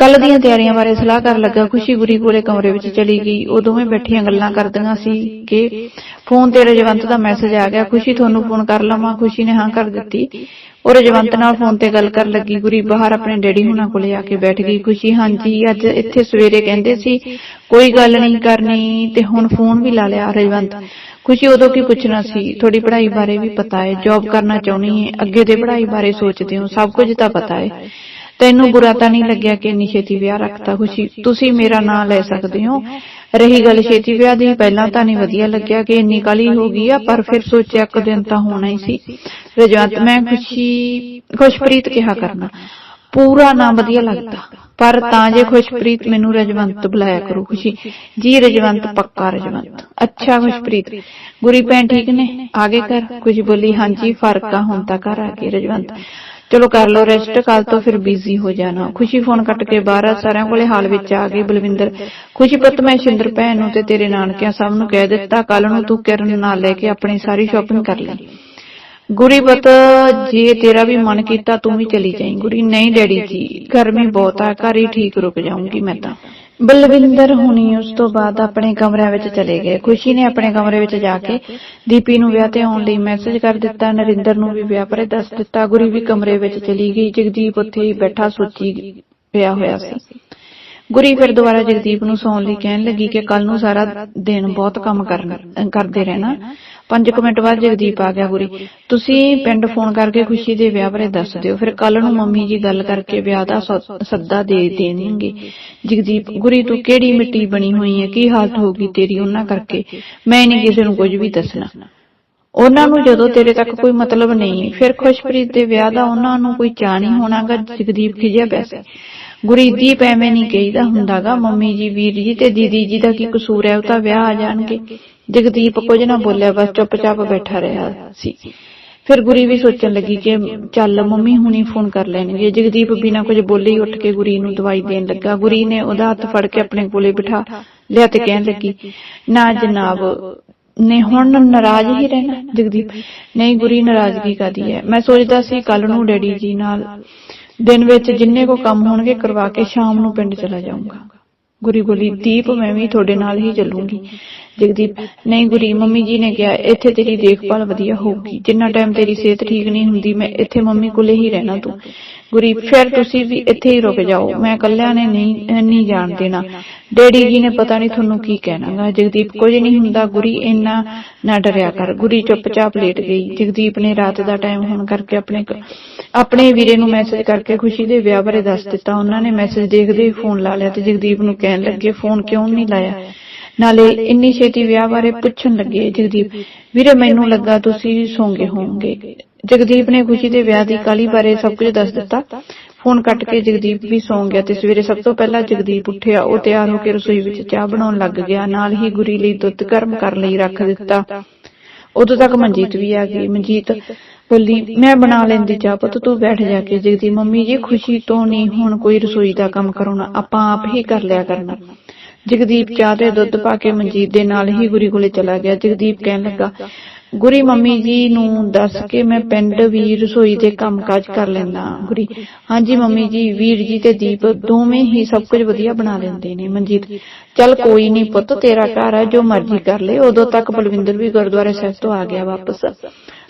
ਕੱਲ ਦੀਆਂ ਤਿਆਰੀਆਂ ਬਾਰੇ ਸਲਾਹ ਕਰਨ ਲੱਗਾ, ਖੁਸ਼ੀ ਗੁਰੀ ਕੋਲੇ ਕਮਰੇ ਵਿੱਚ ਚਲੀ ਗਈ। ਉਹ ਦੋਵੇਂ ਬੈਠੀਆਂ ਗੱਲਾਂ ਕਰਦੀਆਂ ਸੀ ਕਿ ਫੋਨ ਤੇ ਰਜਵੰਤ ਦਾ ਮੈਸੇਜ ਆ ਗਿਆ, ਖੁਸ਼ੀ, ਤੁਹਾਨੂੰ ਫੋਨ ਕਰ ਲਵਾਂ। ਖੁਸ਼ੀ ਨੇ ਹਾਂ ਕਰ ਦਿੱਤੀ। ਉਹ ਰਜਵੰਤ ਨਾਲ ਫੋਨ ਤੇ ਗੱਲ ਕਰਨ ਲੱਗੀ। ਗੁਰੀ ਬਾਹਰ ਆਪਣੇ ਡੈਡੀ ਹੁਣਾਂ ਕੋਲੇ ਆ ਕੇ ਬੈਠ ਗਈ। ਖੁਸ਼ੀ, ਹਾਂਜੀ, ਅੱਜ ਇੱਥੇ ਸਵੇਰੇ ਕਹਿੰਦੇ ਸੀ, ਕੋਈ ਗੱਲ ਨਹੀਂ ਕਰਨੀ। ਤੇ ਹੁਣ ਫੋਨ ਵੀ ਲਾ ਲਿਆ ਰਜਵੰਤ। ਖੁਸ਼ੀ ਉਦੋਂ ਕੀ ਪੁੱਛਣਾ ਸੀ? ਤੁਹਾਡੀ ਪੜ੍ਹਾਈ ਬਾਰੇ ਵੀ ਪਤਾ ਹੈ। ਜੌਬ ਕਰਨਾ ਚਾਹੁੰਦੀ ਹੈ। ਅੱਗੇ ਦੇ ਪੜ੍ਹਾਈ ਬਾਰੇ ਸੋਚਦੇ ਹੋ। ਸਭ ਕੁਝ ਤਾਂ ਪਤਾ ਹੈ। ਤੈਨੂੰ ਬੁਰਾ ਤਾਂ ਨਹੀਂ ਲੱਗਿਆ ਕਿ ਇੰਨੀ ਛੇਤੀ ਵਿਆਹ ਰੱਖਤਾ ਖੁਸ਼ੀ? ਤੁਸੀਂ ਮੇਰਾ ਨਾਂ ਲੈ ਸਕਦੇ ਹੋ। ਰਹੀ ਗੱਲ ਛੇਤੀ ਵਿਆਹ ਦੀ ਪਹਿਲਾਂ ਤਾਂ ਨਹੀਂ ਵਧੀਆ ਲੱਗਿਆ ਕਿ ਇੰਨੀ ਕਾਲੀ ਹੋ ਗਈ ਆ ਪਰ ਫਿਰ ਸੋਚਿਆ ਇੱਕ ਦਿਨ ਤਾਂ ਹੋਣਾ ਹੀ ਸੀ। ਰਜਵੰਤ ਮੈਂ ਖੁਸ਼ੀ ਖੁਸ਼ਪ੍ਰੀਤ ਕਿਹਾ ਕਰਨਾ। ਪੂਰਾ ਨਾਂ ਵਧੀਆ ਲੱਗਦਾ। ਪਰ ਤਾਂ ਜੇ ਖੁਸ਼ਪ੍ਰੀਤ ਮੈਨੂੰ ਰਜਵੰਤ ਬੁਲਾਇਆ ਕਰੋ ਖੁਸ਼ੀ। ਜੀ ਰਜਵੰਤ ਪੱਕਾ ਰਜਵੰਤ। ਅੱਛਾ ਖੁਸ਼ਪ੍ਰੀਤ। ਗੁਰੀ ਭੈਣ ਠੀਕ ਨੇ? ਆਗੇ ਕਰ ਕੁਝ ਬੋਲੀ ਹਾਂਜੀ ਫ਼ਰਕ ਆ ਹੁਣ ਤਾਂ ਘਰ। ਆ ਗਈ ਰਜਵੰਤ ਚਲੋ ਕਰ ਲਓ ਰੈਸਟ ਕੱਲ ਤੋਂ ਫਿਰ ਬਿਜ਼ੀ ਹੋ ਜਾਣਾ। ਖੁਸ਼ੀ ਫੋਨ ਕੱਟ ਕੇ ਬਾਹਰ ਸਾਰਿਆਂ ਕੋਲੇ ਹਾਲ ਵਿੱਚ ਆ ਗਈ ਬਲਵਿੰਦਰ। ਖੁਸ਼ੀ ਪੁੱਤ, ਮੈਂ ਸ਼ਿੰਦਰ ਭੈਣ ਨੂੰ ਤੇ ਤੇਰੇ ਨਾਨਕਿਆਂ ਸਭ ਨੂੰ ਕਹਿ ਦਿੱਤਾ ਕੱਲ ਨੂੰ ਤੂੰ ਕਿਰਨ ਨਾਲ ਲੈ ਕੇ ਆਪਣੀ ਸਾਰੀ ਸ਼ਾਪਿੰਗ ਕਰ ਲੈ। ਗੁਰੀ ਪੁੱਤ, ਜੇ ਤੇਰਾ ਵੀ ਮਨ ਕੀਤਾ ਤੂੰ ਵੀ ਚਲੀ ਜਾਈਂ। ਗੁਰੀ, ਨਹੀਂ ਡੈਡੀ ਜੀ, ਗਰਮੀ ਬਹੁਤ ਆ, ਘਰ ਹੀ ਠੀਕ ਰੁਕ ਜਾਊਂਗੀ ਮੈਂ ਤਾਂ। ਬਲਵਿੰਦਰ ਹੁਣੀ ਉਸ ਤੋਂ ਬਾਅਦ ਆਪਣੇ ਕਮਰਿਆਂ ਵਿੱਚ ਚਲੇ ਗਏ। ਖੁਸ਼ੀ ਨੇ ਆਪਣੇ ਕਮਰੇ ਵਿੱਚ ਜਾ ਕੇ ਦੀਪੀ ਨੂੰ ਵਿਆਹ ਤੇ ਆਉਣ ਲਈ ਮੈਸੇਜ ਕਰ ਦਿੱਤਾ। ਨਰਿੰਦਰ ਨੂੰ ਵੀ ਵਿਆਹ ਬਾਰੇ ਦੱਸ ਦਿੱਤਾ। ਗੁਰੀ ਵੀ ਕਮਰੇ ਵਿੱਚ ਚਲੀ ਗਈ। ਜਗਦੀਪ ਉੱਥੇ ਹੀ ਬੈਠਾ ਸੋਚੀ ਪਿਆ ਹੋਇਆ ਸੀ। ਗੁਰੀ ਫਿਰ ਦੁਬਾਰਾ ਜਗਦੀਪ ਨੂੰ ਸੌਣ ਲਈ ਕਹਿਣ ਲੱਗੀ ਕਿ ਕੱਲ ਨੂੰ ਸਾਰਾ ਦਿਨ ਬਹੁਤ ਕੰਮ ਕਰਨ ਕਰਦੇ ਰਹਿਣਾ। 5 ਮਿੰਟ ਬਾਅਦ ਜਗਦੀਪ ਆ ਗਿਆ ਗੁਰੀ। ਤੁਸੀਂ ਪਿੰਡ ਫੋਨ ਕਰਕੇ ਖੁਸ਼ੀ ਦੇ ਵਿਆਹ ਬਾਰੇ ਦੱਸ ਦਿਓ। ਫਿਰ ਕੱਲ ਨੂੰ ਮੰਮੀ ਜੀ ਗੱਲ ਕਰਕੇ ਵਿਆਹ ਦਾ ਸੱਦਾ ਦੇ ਦੇਣਗੇ। ਜਗਦੀਪ ਗੁਰੀ ਤੂੰ ਕਿਹੜੀ ਮਿੱਟੀ ਬਣੀ ਹੋਈ ਹੈ? ਕੀ ਹਾਲਤ ਹੋਗੀ ਤੇਰੀ ਉਹਨਾਂ ਕਰਕੇ? ਮੈਂ ਨਹੀਂ ਕਿਸੇ ਨੂੰ ਕੁਝ ਵੀ ਦੱਸਣਾ। ਉਹਨਾਂ ਨੂੰ ਜਦੋਂ ਤੇਰੇ ਤੱਕ ਕੋਈ ਮਤਲਬ ਨਹੀਂ। ਫਿਰ ਖੁਸ਼ਪ੍ਰੀਤ ਦੇ ਵਿਆਹ ਦਾ ਉਹਨਾਂ ਨੂੰ ਕੋਈ ਚਾਹ ਨਹੀਂ ਹੋਣਾਗਾ। ਜਗਦੀਪ ਖਿਜਿਆ ਪਿਆ ਸੀ। ਗੁਰੀਦੀਪ ਐਵੇਂ ਨਹੀਂ ਕਹੀਦਾ ਹੁੰਦਾਗਾ, ਮੰਮੀ ਜੀ, ਵੀਰ ਜੀ ਤੇ ਦੀਦੀ ਜੀ ਦਾ ਕੀ ਕਸੂਰ ਹੈ? ਉਹ ਤਾਂ ਵਿਆਹ ਆ ਜਾਣਗੇ। ਜਗਦੀਪ ਕੁਝ ਨਾ ਬੋਲਿਆ, ਬਸ ਚੁੱਪਚਾਪ ਬੈਠਾ ਰਿਹਾ ਸੀ। ਫਿਰ ਗੁਰੀ ਵੀ ਸੋਚਣ ਲੱਗੀ ਕਿ ਚੱਲ ਮੰਮੀ ਹੁਣੀ ਫੋਨ ਕਰ ਲੈਣਗੇ। ਜਗਦੀਪ ਬਿਨਾਂ ਕੁਝ ਬੋਲੇ ਹੀ ਉੱਠ ਕੇ ਗੁਰੀ ਨੂੰ ਦਵਾਈ ਦੇਣ ਲੱਗਾ। ਗੁਰੀ ਨੇ ਉਹਦਾ ਹੱਥ ਫੜ ਕੇ ਆਪਣੇ ਕੋਲੇ ਬਿਠਾ ਲਿਆ ਤੇ ਕਹਿਣ ਲੱਗੀ, ਨਾ ਜਨਾਬ, ਨੇ ਹੁਣ ਨਾਰਾਜ਼ ਹੀ ਰਹਿਣਾ? ਜਗਦੀਪ, ਨਹੀਂ, ਗੁਰੀ ਨਾਰਾਜ਼ਗੀ ਕਰਦੀ ਹੈ? ਮੈਂ ਸੋਚਦਾ ਸੀ ਕੱਲ ਨੂੰ ਡੈਡੀ ਜੀ ਨਾਲ ਦਿਨ ਵਿੱਚ ਜਿੰਨੇ ਕੋ ਕੰਮ ਹੋਣਗੇ ਕਰਵਾ ਕੇ ਸ਼ਾਮ ਨੂੰ ਪਿੰਡ ਚਲਾ ਜਾਊਂਗਾ। ਗੁਰੀ ਬੋਲੀ ਦੀਪ ਮੈਂ ਵੀ ਤੁਹਾਡੇ ਨਾਲ ਹੀ ਚੱਲੂੰਗੀ। ਜਗਦੀਪ, ਨਹੀਂ ਗੁਰੀ, ਮੰਮੀ ਜੀ ਨੇ ਕਿਹਾ, ਇੱਥੇ ਤੇਰੀ ਦੇਖਭਾਲ ਵਧੀਆ ਹੋਊਗੀ। ਜਿੰਨਾ ਟਾਈਮ ਤੇਰੀ ਸਿਹਤ ਠੀਕ ਨਹੀਂ ਹੁੰਦੀ, ਮੈਂ ਇੱਥੇ ਮੰਮੀ ਕੋਲੇ ਹੀ ਰਹਿਣਾ ਤੂੰ। ਗੁਰੀ, ਫਿਰ ਤੁਸੀਂ ਵੀ ਇੱਥੇ ਹੀ ਰੁਕ ਜਾਓ। ਮੈਂ ਇਕੱਲਿਆਂ ਨੇ ਨਹੀਂ ਨਹੀਂ ਜਾਣ ਦੇਣਾ। ਡੈਡੀ ਜੀ ਨੇ ਪਤਾ ਨਹੀਂ ਤੁਹਾਨੂੰ ਕੀ ਕਹਿਣਾਗਾ। ਜਗਦੀਪ, ਕੁਝ ਨਹੀਂ ਹੁੰਦਾ। ਗੁਰੀ, ਇੰਨਾ ਨਾ ਡਰਿਆ ਕਰ। ਗੁਰੀ ਚੁੱਪਚਾਪ ਲੇਟ ਗਈ। ਜਗਦੀਪ ਨੇ ਰਾਤ ਦਾ ਟਾਈਮ ਹੋਣ ਕਰਕੇ ਆਪਣੇ ਆਪਣੇ ਵੀਰੇ ਨੂੰ ਮੈਸੇਜ ਕਰਕੇ ਖੁਸ਼ੀ ਦੇ ਵਿਆਹ ਬਾਰੇ ਦੱਸ ਦਿੱਤਾ। ਉਹਨਾਂ ਨੇ ਮੈਸੇਜ ਦੇਖਦੇ ਹੀ ਫੋਨ ਲਾ ਲਿਆ ਤੇ ਜਗਦੀਪ ਨੂੰ ਕਹਿਣ ਲੱਗੇ ਫੋਨ ਕਿਉਂ ਨਹੀਂ ਲਾਇਆ? ਨਾਲੇ ਇੰਨੀ ਛੇਤੀ ਵਿਆਹ ਬਾਰੇ ਪੁੱਛਣ ਲੱਗੇ, ਜਗਦੀਪ, ਵੀਰੇ, ਮੈਨੂੰ ਲੱਗਾ ਤੁਸੀਂ ਸੌਂਗੇ ਹੋਵੋਗੇ। ਜਗਦੀਪ ਨੇ ਖੁਸ਼ੀ ਦੇ ਵਿਆਹ ਦੀ ਕਾਲੀ ਬਾਰੇ ਸਭ ਕੁਝ ਦੱਸ ਦਿੱਤਾ। ਫੋਨ ਕੱਟ ਕੇ ਜਗਦੀਪ ਵੀ ਸੌਂ ਗਿਆ ਤੇ ਸਵੇਰੇ ਸਭ ਤੋਂ ਪਹਿਲਾਂ ਜਗਦੀਪ ਉੱਠਿਆ। ਉਹ ਤਿਆਰ ਹੋ ਕੇ ਰਸੋਈ ਵਿੱਚ ਚਾਹ ਬਣਾਉਣ ਲੱਗ ਗਿਆ। ਨਾਲ ਹੀ ਗੁਰੀ ਲਈ ਦੁੱਧ ਗਰਮ ਕਰਨ ਲਈ, ਰੱਖ ਦਿੱਤਾ। ਉਦੋਂ ਤੱਕ ਮਨਜੀਤ ਵੀ ਆ ਗਈ। ਮਨਜੀਤ ਬੋਲੀ, ਮੈਂ ਬਣਾ ਲੈਂਦੀ ਚਾਹ ਪੁੱਤ, ਤੂੰ ਬੈਠ ਜਾ ਕੇ। ਜਗਦੀਪ, ਮੰਮੀ ਜੀ, ਖੁਸ਼ੀ ਤੋਂ ਨਹੀਂ ਹੁਣ ਕੋਈ ਰਸੋਈ ਦਾ ਕੰਮ ਕਰਾਉਣਾ। ਆਪਾਂ ਆਪ ਹੀ ਕਰ ਲਿਆ ਕਰਨਾ। ਜਗਦੀਪ ਚਾਹ ਤੇ ਦੁੱਧ ਪਾ ਕੇ ਮਨਜੀਤ ਦੇ ਨਾਲ ਹੀ ਗੁਰੀ ਕੋਲੇ ਚਲਾ ਗਿਆ। ਜਗਦੀਪ ਕਹਿਣ ਲੱਗਾ, ਗੁਰੀ, ਮੰਮੀ ਜੀ ਨੂੰ ਦੱਸ ਕੇ ਮੈਂ ਪਿੰਡ ਵੀ ਰਸੋਈ ਦੇ ਕੰਮਕਾਜ ਕਰ ਲੈਂਦਾ ਗੁਰੀ, ਹਾਂਜੀ ਮੰਮੀ ਜੀ, ਵੀਰ ਜੀ ਤੇ ਦੀਪ ਦੋਵੇਂ ਹੀ ਸਭ ਕੁਝ ਵਧੀਆ ਬਣਾ ਲੈਂਦੇ ਨੇ। ਮਨਜੀਤ, ਚੱਲ ਕੋਈ ਨਹੀਂ ਪੁੱਤ, ਤੇਰਾ ਘਰ ਹੈ ਜੋ ਮਰਜ਼ੀ ਕਰ ਲੈ। ਉਦੋਂ ਤੱਕ ਬਲਵਿੰਦਰ ਵੀ ਗੁਰਦੁਆਰੇ ਸਾਹਿਬ ਤੋਂ ਆ ਗਿਆ ਵਾਪਸ।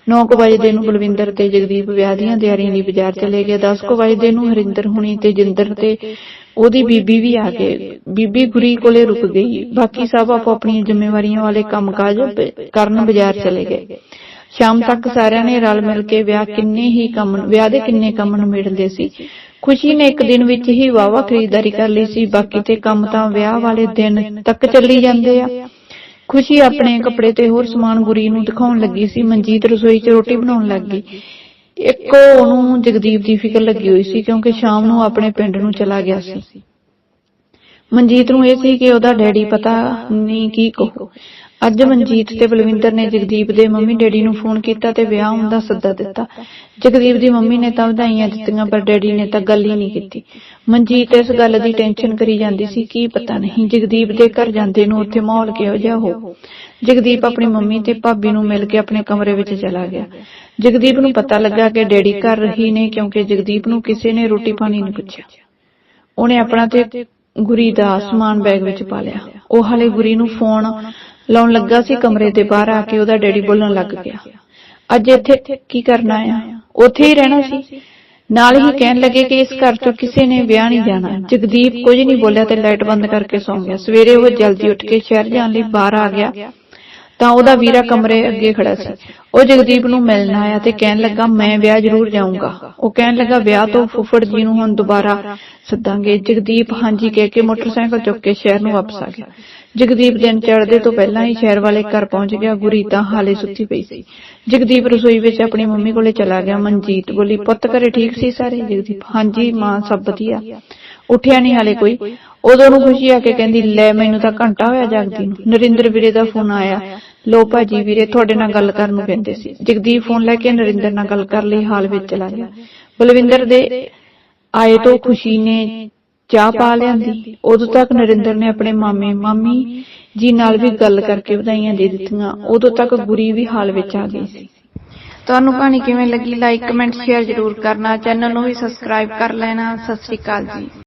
9 ਵਜੇ ਨੂੰ ਬਲਵਿੰਦਰ ਤੇ ਜਗਦੀਪ ਵਿਆਹ ਦੀਆਂ ਤਿਆਰੀਆਂ ਲਈ ਬਾਜ਼ਾਰ ਚਲੇ ਗਏ। 10 ਵਜੇ ਨੂੰ ਹਰਿੰਦਰ ਹੁਣੀ ਤੇ ਜਿੰਦਰ ਤੇ ਉਹਦੀ ਬੀਬੀ ਵੀ ਆ ਗਏ। ਬੀਬੀ ਗੁਰੀ ਕੋਲੇ ਰੁਕ ਗਈ। ਬਾਕੀ ਸਭ ਆਪੋ ਆਪਣੀਆਂ ਜ਼ਿੰਮੇਵਾਰੀਆਂ ਵਾਲੇ ਕੰਮਕਾਜ ਬ- ਕਰਨ ਬਾਜ਼ਾਰ ਚਲੇ ਗਏ। ਸ਼ਾਮ ਤੱਕ ਸਾਰਿਆਂ ਨੇ ਰਲ ਮਿਲ ਕੇ ਵਿਆਹ ਕਿੰਨੇ ਹੀ ਕੰਮ ਵਿਆਹ ਦੇ ਕਿੰਨੇ ਕੰਮ ਨਿਬੇੜਦੇ ਸੀ। ਖੁਸ਼ੀ ਨੇ ਇੱਕ ਦਿਨ ਵਿੱਚ ਹੀ ਵਾਵਾ ਖਰੀਦਦਾਰੀ ਕਰ ਲਈ ਸੀ। ਬਾਕੀ ਤੇ ਕੰਮ ਤਾਂ ਵਿਆਹ ਵਾਲੇ ਦਿਨ ਤੱਕ ਚੱਲੀ ਜਾਂਦੇ ਆ। ਖੁਸ਼ੀ ਆਪਣੇ ਕੱਪੜੇ ਤੇ ਹੋਰ ਸਮਾਨ ਗੁਰੀ ਨੂੰ ਦਿਖਾਉਣ ਲੱਗੀ ਸੀ। ਮਨਜੀਤ ਰਸੋਈ 'ਚ ਰੋਟੀ ਬਣਾਉਣ ਲੱਗ। ਗਈ ਇੱਕੋ ਉਹਨੂੰ ਜਗਦੀਪ ਦੀ ਫਿਕਰ ਲੱਗੀ ਹੋਈ ਸੀ ਕਿਉਂਕਿ ਸ਼ਾਮ ਨੂੰ ਆਪਣੇ ਪਿੰਡ ਨੂੰ ਚਲਾ ਗਿਆ ਸੀ। ਮਨਜੀਤ ਨੂੰ ਇਹ ਸੀ ਕਿ ਉਹਦਾ ਡੈਡੀ ਪਤਾ ਨਹੀਂ ਕੀ ਕਹੂ। ਅੱਜ ਮਨਜੀਤ ਤੇ ਬਲਵਿੰਦਰ ਨੇ ਜਗਦੀਪ ਦੇ ਮੰਮੀ ਡੈਡੀ ਨੂੰ ਫੋਨ ਕੀਤਾ ਤੇ ਵਿਆਹ ਹੋਣ ਸੱਦਾ ਦਿੱਤਾ। ਜਗਦੀਪ ਦੀ ਮੰਮੀ ਨੇ ਤਾਂ ਵਧਾਈਆਂ ਦਿੱਤੀਆਂ, ਪਰ ਡੈਡੀ ਨੇ ਤਾਂ ਗੱਲ ਹੀ ਨਹੀਂ ਕੀਤੀ। ਮਨਜੀਤ ਇਸ ਗੱਲ ਦੀ ਟੈਨਸ਼ਨ ਕਰੀ ਜਾਂਦੀ ਸੀ, ਕੀ ਪਤਾ ਨਹੀਂ, ਜਗਦੀਪ ਦੇ ਘਰ ਜਾਂਦੇ ਨੂੰ ਉੱਥੇ ਮਾਹੌਲ ਕਿਹੋ ਜਿਹਾ ਹੋ। ਜਗਦੀਪ ਆਪਣੀ ਮੰਮੀ ਤੇ ਭਾਬੀ ਨੂੰ ਮਿਲ ਕੇ ਆਪਣੇ ਕਮਰੇ ਵਿੱਚ ਚਲਾ ਗਿਆ। ਜਗਦੀਪ ਨੂੰ ਪਤਾ ਲੱਗਾ ਕਿ ਡੈਡੀ ਘਰ ਰਹੀ ਨੇ, ਕਿਉਂਕਿ ਜਗਦੀਪ ਨੂੰ ਕਿਸੇ ਨੇ ਰੋਟੀ ਪਾਣੀ ਨਹੀਂ ਪੁੱਛਿਆ। ਉਹਨੇ ਆਪਣਾ ਤੇ ਗੁਰੀ ਦਾ ਸਮਾਨ ਬੈਗ ਵਿੱਚ ਪਾ ਲਿਆ। ਉਹ ਹਾਲੇ ਗੁਰੀ ਨੂੰ ਫੋਨ ਲਾਉਣ ਲੱਗਾ ਸੀ ਕਮਰੇ ਦੇ ਬਾਹਰ ਆ ਕੇ ਉਹਦਾ ਡੈਡੀ ਬੋਲਣ ਲੱਗ ਗਿਆ। ਅੱਜ ਇੱਥੇ ਕੀ ਕਰਨਾ ਆ? ਉੱਥੇ ਹੀ ਰਹਿਣਾ ਸੀ। ਨਾਲ ਹੀ ਕਹਿਣ ਲੱਗੇ ਕਿ ਇਸ ਘਰ ਚੋਂ ਕਿਸੇ ਨੇ ਵਿਆਹ ਨਹੀਂ ਜਾਣਾ। ਜਗਦੀਪ ਕੁਝ ਨਹੀਂ ਬੋਲਿਆ ਤੇ ਲਾਈਟ ਬੰਦ ਕਰਕੇ ਸੌਂ ਗਿਆ। ਸਵੇਰੇ ਉਹ ਜਲਦੀ ਉੱਠ ਕੇ ਸ਼ਹਿਰ ਜਾਣ ਲਈ ਬਾਹਰ ਆ ਗਿਆ। ਤਾਂ ਉਹਦਾ ਵੀਰਾ ਕਮਰੇ ਅੱਗੇ ਖੜਾ ਸੀ। ਉਹ ਜਗਦੀਪ ਨੂੰ ਮਿਲਣ ਆਇਆ ਤੇ ਕਹਿਣ ਲੱਗਾ, ਮੈਂ ਵਿਆਹ ਜ਼ਰੂਰ ਜਾਊਂਗਾ। ਉਹ ਕਹਿਣ ਲੱਗਾ, ਵਿਆਹ ਤੋਂ ਫੁੱਫੜ ਜੀ ਨੂੰ ਹੁਣ ਦੁਬਾਰਾ ਸੱਦਾਂਗੇ। ਜਗਦੀਪ ਹਾਂਜੀ ਕਹਿ ਕੇ ਮੋਟਰਸਾਈਕਲ ਚੁੱਕ ਕੇ ਸ਼ਹਿਰ ਨੂੰ ਵਾਪਸ ਆ ਗਿਆ। ਜਗਦੀਪ ਦਿਨ ਚੜ੍ਹਦੇ ਤੋਂ ਪਹਿਲਾਂ ਹੀ ਸ਼ਹਿਰ ਵਾਲੇ ਘਰ ਪਹੁੰਚ ਗਿਆ। ਗੁਰੀ ਤਾਂ ਹਾਲੇ ਸੁੱਤੀ ਪਈ ਸੀ। ਜਗਦੀਪ ਰਸੋਈ ਵਿੱਚ ਆਪਣੀ ਮੰਮੀ ਕੋਲੇ ਚਲਾ ਗਿਆ। ਮਨਜੀਤ ਬੋਲੀ, ਪੁੱਤ ਘਰੇ ਠੀਕ ਸੀ ਸਾਰੇ? ਜਗਦੀਪ, ਹਾਂਜੀ, ਮਾਂ ਸਭ ਵਧੀਆ। ਉੱਠਿਆ ਨਹੀਂ ਹਾਲੇ ਕੋਈ। ਉਦੋਂ ਨੂੰ ਖੁਸ਼ੀ ਆ ਕੇ ਕਹਿੰਦੀ, ਲੈ, ਮੈਨੂੰ ਤਾਂ ਘੰਟਾ ਹੋਇਆ ਜਾਗਦੀ ਨੂੰ। ਨਰਿੰਦਰ ਵੀਰੇ ਦਾ ਫੋਨ ਆਇਆ। ਲੋ ਭਾਜੀ ਵੀਰੇ, ਤੁਹਾਡੇ ਨਾਲ ਗੱਲ ਕਰਨ ਨੂੰ ਕਹਿੰਦੇ ਸੀ। ਜਗਦੀਪ ਫੋਨ ਲੈ ਕੇ ਨਰਿੰਦਰ ਨਾਲ ਗੱਲ ਕਰ ਲਈ, ਹਾਲ ਵਿੱਚ ਚਲਾ ਗਿਆ ਬਲਵਿੰਦਰ ਦੇ ਆਏ ਤੋਂ ਖੁਸ਼ੀ ਨੇ ਚਾਹ ਪਾ ਲਿਆਂਦੀ। ਉਦੋਂ ਤੱਕ ਨਰਿੰਦਰ ਨੇ ਆਪਣੇ ਮਾਮੇ, ਮਾਮੀ ਜੀ ਨਾਲ ਵੀ ਗੱਲ ਕਰਕੇ ਵਧਾਈਆਂ ਦੇ ਦਿੱਤੀਆਂ। ਉਦੋਂ ਤੱਕ ਗੁਰੀ ਵੀ ਹਾਲ ਵਿੱਚ ਆ ਗਈ ਸੀ। ਤੁਹਾਨੂੰ ਕਹਾਣੀ ਕਿਵੇਂ ਲੱਗੀ? ਲਾਈਕ ਕਮੈਂਟ ਸ਼ੇਅਰ ਜ਼ਰੂਰ ਕਰਨਾ। ਚੈਨਲ ਨੂੰ ਵੀ ਸਬਸਕ੍ਰਾਈਬ ਕਰ ਲੈਣਾ। ਸਤਿ ਸ਼੍ਰੀ ਅਕਾਲ ਜੀ।